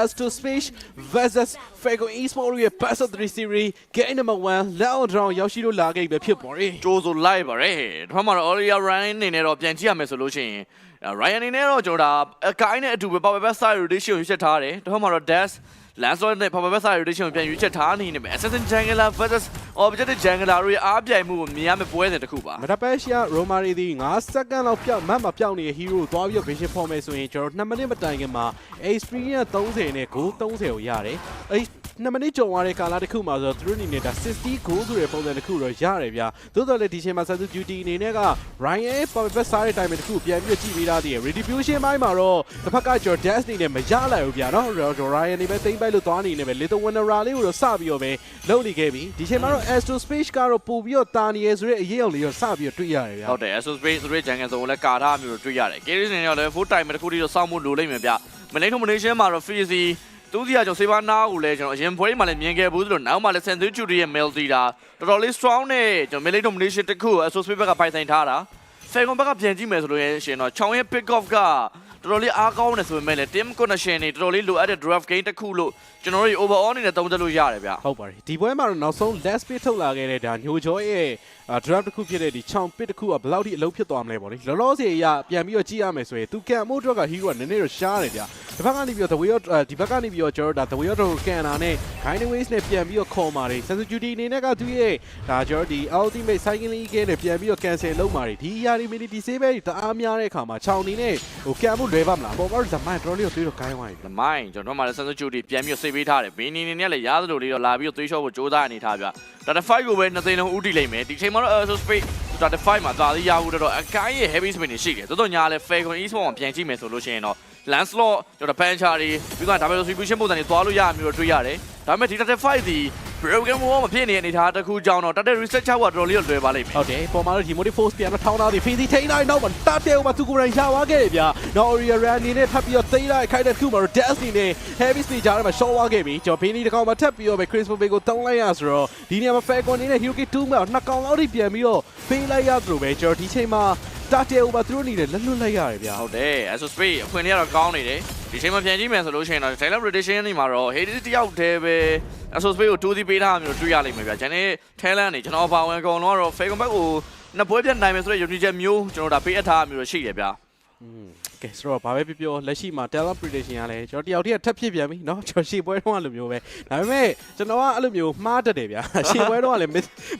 as to space versus Fago Esport ရဲ့ Best of 3 series game number 1 level round ရောက်ရှိလို့လာခဲ့ပြီဖြစ်ပေါ်တယ်ကြိုးဆိုလိုက်ပါရဲပထမတော့ Olia Ryan အနေနဲ့တော့ပြန်ကြည့်ရမယ်ဆိုလို့ရှိရင် Ryan အနေနဲ့တော့ကျွန်တော်ဒါအကိုင်းနဲ့အတူပဲ Power Back Side Rotation ကိုရွှေ့ထားတယ်ပထမတော့ Dash Lancelot နဲ့ Power Back Side Rotation ကိုပြန်ရွေးချက်ထားနေနေမယ် Assassin Jungler versus Objective Jungler တို့ရဲ့အားပြိုင်မှုကိုမြင်ရမယ့်ပွဲစဉ်တစ်ခုပါမတပတ်ရှာရိုမာရီဒီ9စက္ကန့်လောက်ပြောက်မတ်မပြောက်နေတဲ့ hero ကိုသွားပြီးတော့ vision ဖော်မယ်ဆိုရင်ကျွန်တော်2မိနစ်မတိုင်ခင်မှာ experience 30နဲ့ goal 30ကိုရတယ်အဲ့ 2မိနစ်ကျော်သွားတဲ့ကာလတစ်ခုမှာဆိုတော့သူတို့အနေနဲ့ဒါ60 goal ဆိုတဲ့ပုံစံတစ်ခုတော့ရတယ်ဗျာသို့တော်လည်းဒီချိန်မှာ Sasu Duty အနေနဲ့က Ryan Power Back စားတဲ့ time တစ်ခုပြန်ပြီးတော့ကြည့်ပေးထားသေးတယ် retribution ဘိုင်းမှာတော့တစ်ဖက်က Jordan အနေနဲ့မရလိုက်ဘူးဗျာနော် Ryan နေပဲတိမ့်ပိုက်လို့သွားနေနေပဲ Little Winner လေးကိုတော့စပြီးတော့ပဲလုပ်နေခဲ့ပြီဒီချိန်မှာတော့ Astro Space ကတော့ပို့ပြီးတော့တာနေရဲဆိုတဲ့အရေးအုံလေးတော့စပြီးတော့တွေ့ရတယ်ဗျာဟုတ်တယ် Asus Space ဆိုတဲ့ Jungle ဆိုလည်းကာထားမျိုးတွေ့ရတယ် Carry နေတော့လည်း full time တစ်ခုတည်းတော့စောင့်မှုလိုလိမ့်မယ်ဗျ Malay Domination မှာတော့ Fizzy သူစီကကျွန်တော်စေဘာနာကိုလည်းကျွန်တော်အရင်ပွဲမှာလည်းမြင်ခဲ့ဘူးဆိုတော့နောက်မှလည်း Century ရဲ့ Melody ဒါတော်တော်လေး strong နဲ့ကျွန်တော် Malay Domination တစ်ခုကို Asus Space ဘက်ကပိုင်ဆိုင်ထားတာ Falcon ဘက်ကပြန်ကြည့်မယ်ဆိုလို့ရှင်တော့ချောင်းရဲ့ pick off ကတော်တော်လေးအားကောင်းနေဆိုပေမဲ့လည်း team connection တွေတော်တော်လေးလိုအပ်တဲ့ draft game တစ်ခုလို့ကျွန်တော်တို့ overall အနေနဲ့သုံးသပ်လို့ရတယ်ဗျဟုတ်ပါတယ်ဒီပွဲမှာတော့နောက်ဆုံး last pit ထုတ်လာခဲ့တဲ့ဒါညိုချောရဲ့ draft တစ်ခုဖြစ်တဲ့ဒီချောင် pit တစ်ခုကဘယ်လောက်ထိအလုံးဖြစ်သွားမလဲပေါ့လေလောလောဆယ်အရပြန်ပြီးတော့ကြည့်ရမယ်ဆိုရင်သူကန်မို့အတွက်က hero ကနည်းနည်းတော့ရှားတယ်ဗျာဒီဘက်ကနေပြီးတော့ the way of ဒီဘက်ကနေပြီးတော့ကျွန်တော်တို့ဒါ the way of ကိုကန်တာနဲ့ Gyneways နဲ့ပြန်ပြီးတော့ခေါ်มาတယ် Sensu Duty အနေနဲ့ကသူရဲ့ဒါကျွန်တော်ဒီ ultimate cycling game နဲ့ပြန်ပြီးတော့ cancel လုပ်มาတယ်ဒီ ER immunity save တွေတအားများတဲ့အခါမှာချောင်နေနဲ့ဟိုကန်မှုလွယ်ပါမလားပေါ်ကတော့ဇမိုင်းတော်တော်လေးကိုတွေးတော့ခိုင်းသွားပြီ လမိုင်းကျွန်တော်တို့မှလည်း sensor duty ပြန်ပြီးစိတ်ပေးထားတယ်ဘင်းနေနေနဲ့လည်းရားသလိုလေးတော့လာပြီးတော့သွေးလျှော့ဖို့ကြိုးစားနေထားဗျ ဒါတ5ကိုပဲနှစ်သိန်းလုံးဥတီလိုက်မယ်ဒီချိန်မှာတော့ Air Space ဒါတ5မှာသာလေးရဘူးတော့အကိုင်းရဲ့ heavy spin တွေရှိတယ်တော်တော်ညာလဲ Falcon Esport မှာပြန်ကြည့်မယ်ဆိုလို့ရှိရင်တော့ Lancelot ကျွန်တော် Pancha တွေပြီးတော့ double distribution ပုံစံတွေသွားလို့ရမျိုးတော့တွေ့ရတယ်ဒါပေမဲ့ဒီတက်5ဒီ broken wall မဖြစ်နေတဲ့အနေထားတစ်ခုကြောင့်တော့တက်တဲ့ reset ချဖို့ကတော်တော်လေးတော့လွယ်ပါလိမ့်မယ်ဟုတ်တယ်ပေါ်မှာတော့ဒီ motive force ပြန်တော့ထောင်းသားဒီ phase ထိန်းလိုက်တော့မှတတဲဥမှာသူကိုယ်တိုင်ရသွားခဲ့တယ်ဗျာနော် Ria Ran အနေနဲ့ထပ်ပြီးတော့သိမ်းလိုက်ခိုက်တဲ့ခုမှာတော့ Destiny နဲ့ Heavy Speed ကြားထဲမှာရှော့သွားခဲ့ပြီကျွန်တော် Benny တစ်ကောင်မှထပ်ပြီးတော့ပဲ Chris Pope ကိုတုံးလိုက်ရဆိုတော့ဒီနေရာမှာ Falcon အနေနဲ့ Hyuki 2မှာနှစ်ကောင်လောက်ထိပြန်ပြီးတော့ဖေးလိုက်ရသလိုပဲကျွန်တော်ဒီချိန်မှာ တတဲဥမှာသူတို့အနေနဲ့လက်လွတ်လိုက်ရတယ်ဗျာဟုတ်တယ် Asus Space အခွင့်အရေးကတော့ကောင်းနေတယ်ဒီချိန်မှာပြန်ကြည့်မယ်ဆိုလို့ရှိရင်တော့ Taylor Rotation နေမှာတော့ Hades တယောက်တည်းပဲ Asus Space ကိုတူးစီပေးထားတာမျိုးတွေ့ရလိမ့်မယ်ဗျာ။ကျန်တဲ့ talent တွေကျွန်တော်ပါဝင်အကုန်လုံးကတော့ Falcon Back ကိုနှစ်ပွဲပြတ်နိုင်မယ်ဆိုတဲ့ယုံကြည်ချက်မျိုးကျွန်တော်ဒါပေးအပ်ထားတာမျိုးတော့ရှိတယ်ဗျာကဲဆိုတော့ဘာပဲပြောပြောလက်ရှိမှာ talent prediction ရလဲကျွန်တော်တယောက်တည်းကထပ်ဖြစ်ပြန်ပြီเนาะကျွန်တော်ရှေ့ပွဲတော့အဲ့လိုမျိုးပဲဒါပေမဲ့ကျွန်တော်ကအဲ့လိုမျိုးမှားတတ်တယ်ဗျာရှေ့ပွဲတော့ကလည်း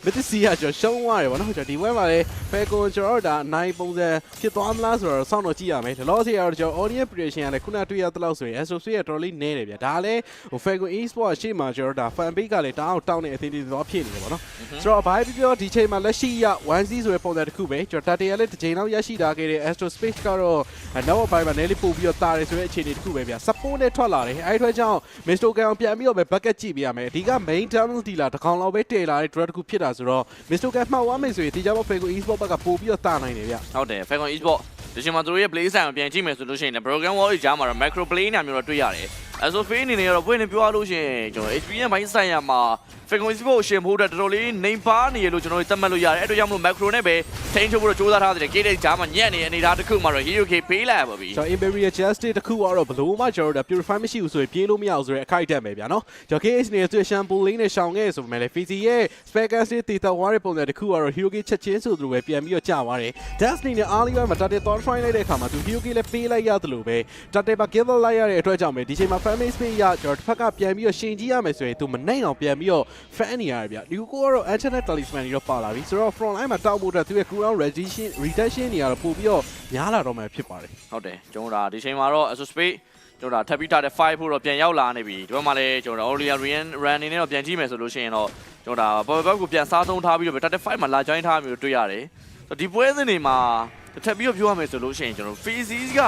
mythic ကကျွန်တော်ရှုံးသွားတယ်ဗောနော်ကျွန်တော်ဒီပွဲမှာလည်း Falcon ကျွန်တော်တို့ဒါအနိုင်ပုံစံဖြစ်သွားမလားဆိုတော့စောင့်တော့jည့်ရမယ်ဒီလောစီကတော့ကျွန်တော် audience prediction ကလည်းခုနတွေ့ရသလောက်ဆိုရင် SOC ကတော်တော်လေးနည်းတယ်ဗျာဒါလည်းဟို Falcon Esport ရှေ့မှာကျွန်တော်ဒါ fan page ကလည်းတောင်းအောင်တောင်းနေအသင်းတွေတော့ဖြစ်နေတယ်ဗောနော်ဆိုတော့ဘာပဲပြောပြောဒီချိန်မှာလက်ရှိရ 1C ဆိုတဲ့ပုံစံတစ်ခုပဲကျွန်တော်တတရလည်းတစ်ချိန်လောက်ရရှိတာခဲ့တဲ့ Astro Space ကတော့ နောက်ပိုင်းမှာ Nelly ပို့ပြီးတော့တာတယ်ဆိုတဲ့အခြေအနေတစ်ခုပဲဗျာ support နဲ့ထွက်လာတယ်အဲဒီထွက်ကြောင့် Mr. Gan ပြန်ပြီးတော့ပဲ bucket ကြည့်ပြရမယ်အဓိက main terminal dealer တစ်ကောင်လောက်ပဲတည်လာတဲ့ drug တစ်ခုဖြစ်တာဆိုတော့ Mr. Gan မှောက်သွားမယ်ဆိုရင်ဒီကြောင့် Fago Esport ဘက်ကပို့ပြီးတော့တာနိုင်တယ်ဗျာ။ဟုတ်တယ် Falcon Esport ဒီချိန်မှာသူတို့ရဲ့ play style ကိုပြန်ကြည့်မယ်ဆိုလို့ရှိရင်လည်း Broken Wall ကြီးကြားမှာတော့ macro play နာမျိုးတော့တွေ့ရတယ်။ Asus Space အနေနဲ့ကတော့ပွင့်နေပြောရလို့ရှိရင်ကျွန်တော် experience ဘိုင်းဆိုင်ရာမှာ Falcon Esport ကိုရှင်ဖို့အတွက်တော်တော်လေးနေပါနေရလို့ကျွန်တော်တို့သတ်မှတ်လို့ရတယ်။အဲ့တော့ကြောင့်မလို့ macro နဲ့ပဲထိန်းချုပ်ဖို့တော့စူးစမ်းထားတယ်။ကိတဲ့ကြားမှာညံ့နေတဲ့အနေအထားတစ်ခုမှာတော့ Hero K ပေးလိုက်ရပါပြီကျွန်တော် Imperial Justice တစ်ခုကတော့ဘလို့မှကျွန်တော်တို့ purify မရှိဘူးဆိုရင်ပြေးလို့မရအောင်ဆိုရင်အခိုက်အတန့်ပဲဗျာနော်ကျွန်တော် KH နေတဲ့သူ့ shampoo လေးနဲ့ရှောင်ခဲ့ဆိုပေမဲ့လည်း Fizzy ရဲ့ Speckers တွေတည်တော့သွားတဲ့ပုံစံတစ်ခုကတော့ Hero K ချက်ချင်းဆိုသလိုပဲပြန်ပြီးတော့ကြာသွားတယ် Destiny နဲ့ Early မှာ Tate တော် try လိုက်တဲ့အခါမှာသူ Hero K လည်းပေးလိုက်ရသလိုပဲ Tate ပါ give လိုက်ရတဲ့အတွက်ကြောင့်ပဲဒီချိန်မှာ fan base ပေးရကျွန်တော်တစ်ဖက်ကပြန်ပြီးတော့ရှင်ကြီးရမယ်ဆိုရင်သူမနိုင်အောင်ပြန်ပြီးတော့ fan နေရတယ်ဗျဒီကိုကတော့ Internet Talisman တွေတော့ပါလာပြီဆိုတော့ front line မှာတောက်ဖို့အတွက်သူရဲ့ cooldown reduction reduction တွေကတော့ပို့ပြီးတော့များလာတော့မှဖြစ်ပါတယ်။ဟုတ်တယ်ကျွန်တော်ဒါဒီချိန်မှာတော့ Asus Space ကျွန်တော်ဒါထပ်ပြီးထားတဲ့5ဖို့တော့ပြန်ရောက်လာနေပြီဒီဘက်မှာလည်းကျွန်တော် Aurelia Ryan Run အနေနဲ့တော့ပြန်ကြည့်မယ်ဆိုလို့ရှိရင်တော့ကျွန်တော်ဒါ Power Back ကိုပြန်စားသုံးထားပြီးတော့တက်တဲ့5မှာလာ join ထားမျိုးတွေ့ရတယ်ဆိုတော့ဒီပွဲစဉ်တွေမှာထပ်ပြီးတော့ပြောရမယ်ဆိုလို့ရှိရင်ကျွန်တော် Phases က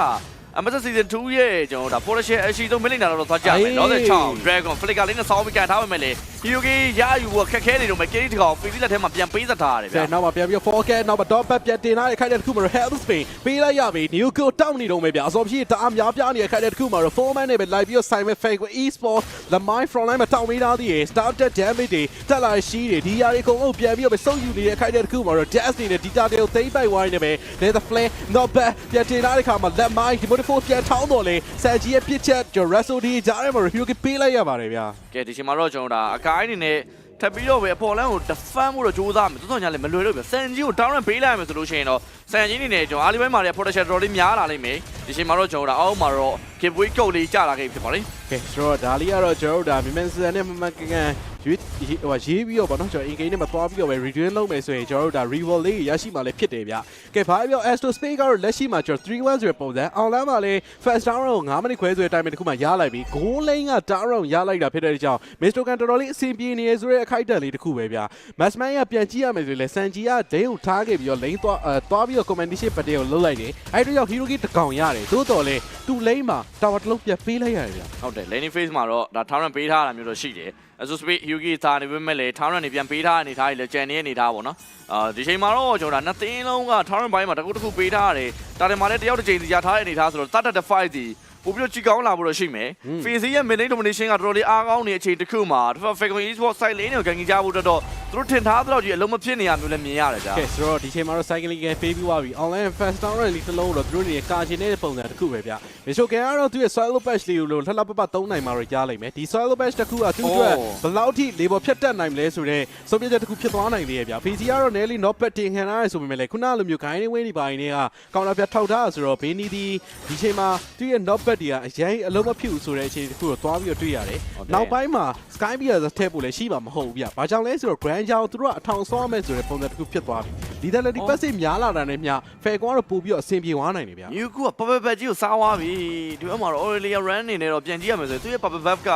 Ambassador Season 2ရဲ့ကျွန်တော်ဒါ Portion အရှိဆုံးမလိမ့်တာတော့သွားကြမယ်တော့တဲ့ချောင်း Dragon Flicker လေးနဲ့ဆောင်းပြီးကန်ထားပါမယ်လေ Hyugi ရယူဖို့ခက်ခဲနေတော့မယ် KD တကောင် Fizzy လက်ထဲမှာပြန်ပေးသက်ထားရတယ်ဗျာကဲနောက်မှာပြန်ပြီး forecast နောက်မှာ dot back ပြန်တင်လာတဲ့ခိုက်တဲ့တစ်ခုမှာ help spin ပေးလိုက်ရပြီ new go တောင်းနေတော့မယ်ဗျာအစောဖြစ်တအားများပြားနေတဲ့ခိုက်တဲ့တစ်ခုမှာ four man နဲ့ပဲ live ပြီး Simon Fake e-sport the mind from line မှာတောင်းပေးထားသေးတယ် started damage တွေတက်လာရှိတယ်ဒီຢာတွေအကုန်လုံးပြန်ပြီးတော့စုပ်ယူနေတဲ့ခိုက်တဲ့တစ်ခုမှာ dash နေတဲ့ data တွေကိုသိမ့်ပိုက်ဝိုင်းနေပဲ the flare not bad ပြန်တင်လာတဲ့ခါမှာ let mind the force ပြန်ထောင်းတော့လေဆန်ဂျီရဲ့ပြစ်ချက် Russell D ကြားထဲမှာ review ပေးလိုက်ရပါတယ်ဗျာကဲဒီချိန်မှာတော့ကျွန်တော်ဒါအကိုင်းအနေနဲ့ထပ်ပြီးတော့ပဲအပေါ်လန်းကို defend ဖို့တော့ကြိုးစားမယ်တော်တော်ညာလည်းမလွယ်လို့ပြဆန်ကြီးကို down နဲ့ပေးလိုက်မယ်ဆိုလို့ရှိရင်တော့ဆန်ကြီးအနေနဲ့ကျွန်တော်အားလီပိုင်းမှာလည်း protection တော်တော်လေးများလာလိမ့်မယ်ဒီချိန်မှာတော့ကျွန်တော်ဒါအောက်မှာတော့ giveaway code လေးကြာလာခဲ့ပြီဖြစ်ပါလိမ့် ကဲဆိုတော့ဒါလေးကတော့ကျွန်တော်တို့ဒါမြန်မြန်ဆန်နဲ့မမကန်ကန်ရွေးဟိုရေးပြီးတော့ဗောနော်ကျွန်တော် in game နဲ့မသွားပြီးတော့ပဲ return လုပ်မယ်ဆိုရင်ကျွန်တော်တို့ဒါ rival လေးရရှိမှလည်းဖြစ်တယ်ဗျကဲဘာပြော Astro Space ကတော့လက်ရှိမှာကျွန်တော်3-1ဆိုတဲ့ပုံစံအောင်လမ်းမှာလည်း first down ကို9မိနစ်ခွဲဆိုတဲ့ time တစ်ခုမှရလိုက်ပြီး goal lane က down round ရလိုက်တာဖြစ်တဲ့ကြောင့် Mr. Kan တော်တော်လေးအဆင်ပြေနေရဆိုတဲ့အခိုက်အတန့်လေးတစ်ခုပဲဗျ Massman ကပြန်ကြည့်ရမယ်ဆိုရင်လည်း Sanji ကဒိန်းကိုထားခဲ့ပြီးတော့ lane သွားအဲသွားပြီးတော့ commandation ပတ်တဲ့ကိုလှုပ်လိုက်တယ်အဲ့ဒီတော့ Hiroki တကောင်ရတယ်သို့တော်လေသူ lane မှာ tower တစ်လုံးပြန်ပေးလိုက်ရတယ်ဗျဟုတ်တယ် laning phase မှာတော့ဒါ town run ပေးထားတာမျိုးတော့ရှိတယ် Asus Space Hyugi သားနေပေမဲ့လေ town run နေပြန်ပေးထားတဲ့အနေထားကြီးလည်းကြံနေတဲ့အနေထားပေါ့နော်အာဒီချိန်မှာတော့ကျွန်တော်ဒါနှစ်သိန်းလုံးက town run ဘိုင်းမှာတစ်ခုတစ်ခုပေးထားရတယ်တာတယ်မှာလည်းတယောက်တစ်ချိန်စီရထားတဲ့အနေထားဆိုတော့တတ်တဲ့ fight ဒီ ပို့ပြီးတော့ကြည်ကောင်းလာဖို့တော့ရှိမယ် Phase ရဲ့ mid lane domination ကတော်တော်လေးအားကောင်းနေတဲ့အချိန်တစ်ခုမှာ Falcon Esports side lane ကိုကန်ကြီးကြဖို့တော့တော့သူတို့ထင်ထားသလောက်ကြီးအလုံးမဖြစ်နေရမျိုးလည်းမြင်ရတယ်ကြာကဲဆိုတော့ဒီချိန်မှာတော့ cycling ကပေးပြီးသွားပြီ online fast down ရလေးတစ်လုံးတော့သူတို့နေကာချင်တဲ့ပုံစံတစ်ခုပဲဗျမစ်ရှိုကန်ကတော့သူ့ရဲ့ solo patch လေးကိုလှလှပပသုံးနိုင်မှာတော့ကြားလိုက်မယ်ဒီ solo patch တစ်ခုကသူ့အတွက်ဘယ်လောက်ထိ label ဖြတ်တက်နိုင်မလဲဆိုတော့စုံပြချက်တစ်ခုဖြစ်သွားနိုင်သေးရဲ့ဗျ PC ကတော့ Nelly not bet တင်ခံရဆိုပေမဲ့လည်းခုနလိုမျိုး gain ဝင်းနေပိုင်းတွေကကောင်တာပြထောက်ထားဆိုတော့ဘေးနီဒီဒီချိန်မှာသူ့ရဲ့ not bet တွေကအရင်အလုံးမဖြစ်ဘူးဆိုတဲ့အချိန်တစ်ခုတော့သွားပြီးတော့တွေ့ရတယ်နောက်ပိုင်းမှာ Sky Beer ထည့်ဖို့လည်းရှိမှာမဟုတ်ဘူးဗျ။ဘာကြောင့်လဲဆိုတော့ Grand ကြောင်သူတို့ကအထောင်ဆောင်းမယ်ဆိုတဲ့ပုံစံတစ်ခုဖြစ်သွားပြီ။ Lethality passive များလာတာနဲ့မျှ Fair ကတော့ပို့ပြီးတော့အဆင်ပြေသွားနိုင်တယ်ဗျာမြူကူကပပပကြီးကိုစားသွားပြီဒီဘက်မှာတော့ Aurelia Run နေနဲ့တော့ပြန်ကြည့်ရမယ်ဆိုရင်သူရဲ့ Papa Buff က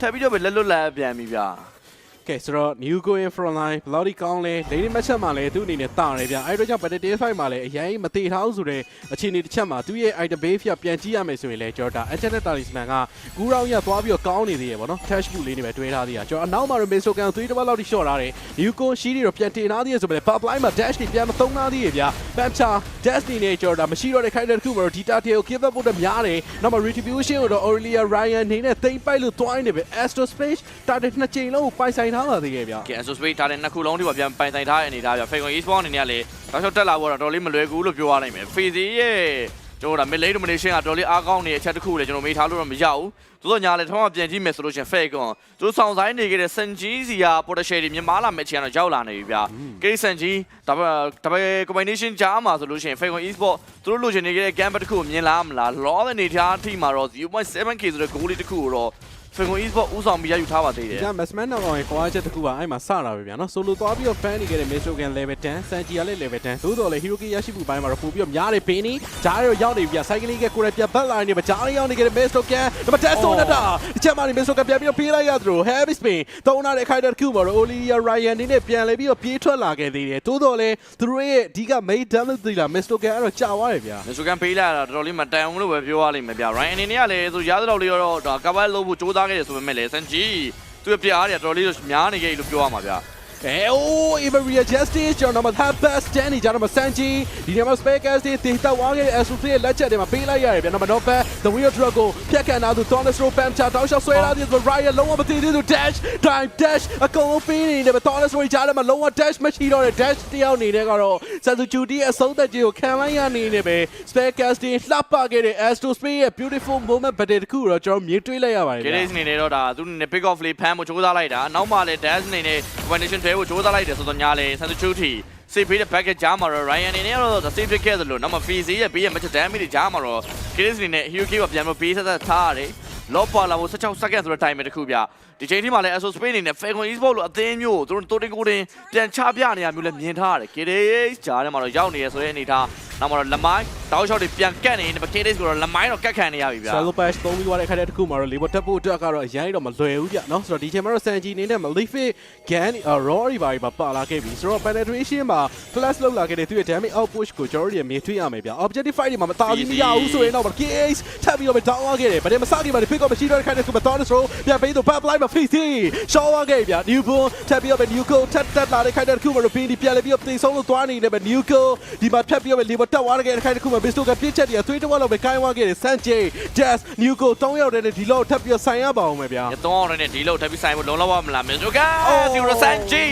ထပ်ပြီးတော့ပဲလက်လွတ်လက်ပြန်ပြီဗျာ။ ကဲဆိုတော့ New Going Front Line ဘယ်လောက်ဒီကောင်းလဲ။ Lady Match မှာလည်းသူ့အနေနဲ့တာတယ်ဗျာ။အဲဒီတော့ကြောင့် Battle Fight မှာလည်းအရင်မသေးထားဘူးဆိုတဲ့အခြေအနေတစ်ချက်မှာသူ့ရဲ့ item base ကပြန်ကြည့်ရမယ်ဆိုရင်လည်းကျွန်တော်ဒါ Enchanted Talisman ကကူရောင်းရသွားပြီးတော့ကောင်းနေသေးရပေါ့နော်။ Cash boot လေးတွေပဲတွဲထားသေးတာ။ကျွန်တော်အနောက်မှာတော့ Mr. Kan 3တစ်ပတ်လောက်ထိ short ထားတယ်။ New Go ရှိတွေတော့ပြန်တင်ထားသေးရဆိုပေမဲ့ Pop Line မှာ Dash တွေပြန်မသုံးထားသေးရဗျာ။ Pamcha Dash တွေနဲ့ကျွန်တော်ဒါမရှိတော့တဲ့ခိုင်တဲ့တစ်ခုမှာတော့ Data တွေကို give up ဖို့တော့များတယ်။နောက်မှာ Retribution ကိုတော့ Aurelia Ryan နေနဲ့သိမ့်ပိုက်လို့တွိုင်းနေပဲ Astro Space target နှစ်ချိန်လုံးကိုပိုင်ဆိုင်ထားပါသေးရဲ့ဗျာကဲ Asus Space ထားတဲ့နှစ်ခုလုံးဒီမှာပြန်ပိုင်ဆိုင်ထားတဲ့အနေထားဗျာ Falcon Esports အနေနဲ့ကလေတော့ချက်တက်လာဖို့တော့တော်လေးမလွယ်ကူလို့ပြောရနိုင်မယ် Phase ရဲ့ကျွန်တော်ဒါ mid lane domination ကတော်လေးအားကောင်းနေတဲ့အချက်တစ်ခုလေကျွန်တော်မေးထားလို့တော့မရဘူးသို့တော့ညာလေထောင်းကပြန်ကြည့်မယ်ဆိုလို့ရှင် Falcon သူတို့ဆောင်ဆိုင်နေခဲ့တဲ့ Sanji စီယာ potential တွေမြင်မာလာမယ့်အချိန်ကတော့ရောက်လာနေပြီဗျာ K Sanji ဒါပေဒါပေ combination ကြားမှာဆိုလို့ရှင် Falcon Esports သူတို့လိုချင်နေခဲ့တဲ့ game တစ်ခုကိုမြင်လာမလား law တဲ့နေထားအထိမှာတော့ 0.7k ဆိုတဲ့ goal လေးတစ်ခုကိုတော့ Falcon Esports ဦးဆောင်ပြီးရယူထားပါသေးတယ်ဒီက Massman နောက်ကောင်ရဲ့ကွာချက်တစ်ခုကအဲ့မှာစတာပဲဗျာနော် solo သွားပြီးတော့ fan နေခဲ့တဲ့ Mr. Kan level 10 Sanji ကလည်း level 10သို့တော်လည်း Hiroki ရရှိမှုပိုင်းမှာတော့ပို့ပြီးတော့များတယ်ဘင်းနီဂျားရောရောက်နေပြီဗျာ cycling ကကိုယ်ရပြတ်ပတ်လာနေပြီဂျားရောရောက်နေခဲ့တဲ့ Mr. Kan ဒါပေမဲ့ Test on တာဒီချက်မှနေ Mr. Kan ပြန်ပြီးတော့ပြေးလိုက်ရသလို Heavy Spin သုံးနာတဲ့ခိုက်တဲ့တစ်ခုမှာတော့ Olivia Ryan နေနဲ့ပြန်လဲပြီးတော့ပြေးထွက်လာခဲ့သေးတယ်သို့တော်လည်းသူတို့ရဲ့အဓိက main damage တွေလာ Mr. Kan အဲ့တော့ကြာသွားတယ်ဗျာမစုကန်ပေးလာတာတော်တော်လေးမတန်ဘူးလို့ပဲပြောရလိမ့်မယ်ဗျာ Ryan အနေနဲ့ကလည်းသူရသလောက်လေးတော့ဒါ cover လုပ်ဖို့စူးစမ်းခဲ့တယ်ဆိုပေမဲ့လည်း Sanji သူ့ရဲ့ပြအားတွေတော်တော်လေးများနေခဲ့လို့ပြောရမှာဗျာ အဲအိုး Iberia Justice ကျွန်တော်တို့မှာ best Danny ကျွန်တော်တို့မှာ Sanji ဒီနေရာမှာ Spare Gas တွေတင်တောက်သွားခဲ့တဲ့ Astro ရဲ့လက်ချက်တွေမှာပေးလိုက်ရတယ်ဗျာနော်မတော့ Back The Wheel Drug ကိုဖြတ်ကန်လာသူ Thomas Rowe Pam ချတောင်းလျှောက်ဆွဲလာတဲ့ Ryan လုံးဝမတည်သေးသူ Dash Time Dash အကုန်လုံးပေးနေတယ်ဗျ Thomas Rowe ကြားထဲမှာလုံးဝ Dash မရှိတော့တဲ့ Dash တယောက်နေနဲ့ကတော့ Suzuki ရဲ့အဆုံးသက်ကြီးကိုခံလိုက်ရနေနေပဲ Spare Gas တွေလှပခဲ့တဲ့ Astro Space ရဲ့ beautiful moment ဘက်တခုတော့ကျွန်တော်မြင်တွေ့လိုက်ရပါတယ်ဂေဗျားစ်အနေနဲ့တော့ဒါသူအနေနဲ့ pick off လေးဖမ်းဖို့စူးစမ်းလိုက်တာနောက်မှလည်း dash အနေနဲ့ combination တွေဖို့စူးစမ်းလိုက်တယ်ဆိုတော့ညာလေ Sanchuti စေဖေးတဲ့ package ကြားမှာတော့ Ryan အနေနဲ့ကတော့ save ဖြစ်ခဲ့သလိုနောက်မှ Fizi ရဲ့ဘေးရဲ့ match damage တွေကြားမှာတော့ Gillis အနေနဲ့ Hero K ကပြန်မပေးဆက်သက်ထားရတယ် လော့ပါလာဖို့16 second ဆိုတဲ့ time တစ်ခုပြဒီချိန်ထိမှလည်း Aso Spain အနေနဲ့ Falcon Esports လို့အသင်းမျိုးကိုသူတို့တိုးတင်ကိုတင်ပြန်ချပြနေရမျိုးလည်းမြင်ထားရတယ် Gillis ကြားထဲမှာတော့ရောက်နေရဆိုတဲ့အနေထားနောက်မှာတော့လမိုင်းတောက်ချောက်တွေပြန်ကတ်နေတယ် KDS ကိုတော့လမိုင်းတော့ကတ်ခံနေရပြီဗျာဆာလိုပတ်သုံးပြီးသွားတဲ့ခါတဲ့တစ်ခုမှာတော့လေဘောတက်ဖို့အတွက်ကတော့အရင်တော့မလွယ်ဘူးဗျနော်ဆိုတော့ဒီချိန်မှာတော့ Sanji အနေနဲ့ Malefic Gan Raw တွေပါပါလာခဲ့ပြီဆိုတော့ penetration မှာ plus လောက်လာခဲ့တဲ့သူရဲ့ damage outpush ကိုကျွန်တော်တို့မြင်တွေ့ရမယ်ဗျ objective fight တွေမှာမတားဘူးမရဘူးဆိုရင်တော့ case ထပ်ပြီးတော့ down သွားခဲ့တယ်ဗတဲ့မစခင်မှာ pick up မရှိတော့တဲ့ခါတဲ့ခုမှာ Thorn throw ပြန်ပေးတော့ back line မှာ face ရှော့သွားခဲ့ဗျ new boom ထပ်ပြီးတော့ new go ထပ်တက်လာတဲ့ခါတဲ့ခုမှာ pin ဒီပြန်လဲပြီးတော့တေဆုံးလို့သွားနေတယ်ဗျ new go ဒီမှာထပ်ပြီးတော့ level တက်သွားတဲ့ခါတဲ့ခုမှာ bisto ကပြစ်ချက်တွေကသွေးတော့လောက်ပဲကိုင်းသွားခဲ့တယ် Sanjay Jazz new go 3ရောက်တဲ့ဒီလောက်ထပ်ပြီးတော့ဆိုင်ရပါအောင်မယ်ဗျာရတော့ရတဲ့ဒီလောက်ထပ်ပြီးဆိုင်ဖို့လုံးလောက်မလားမစ္စတိုကာ Oh. စီရိုဆန်ဂျီ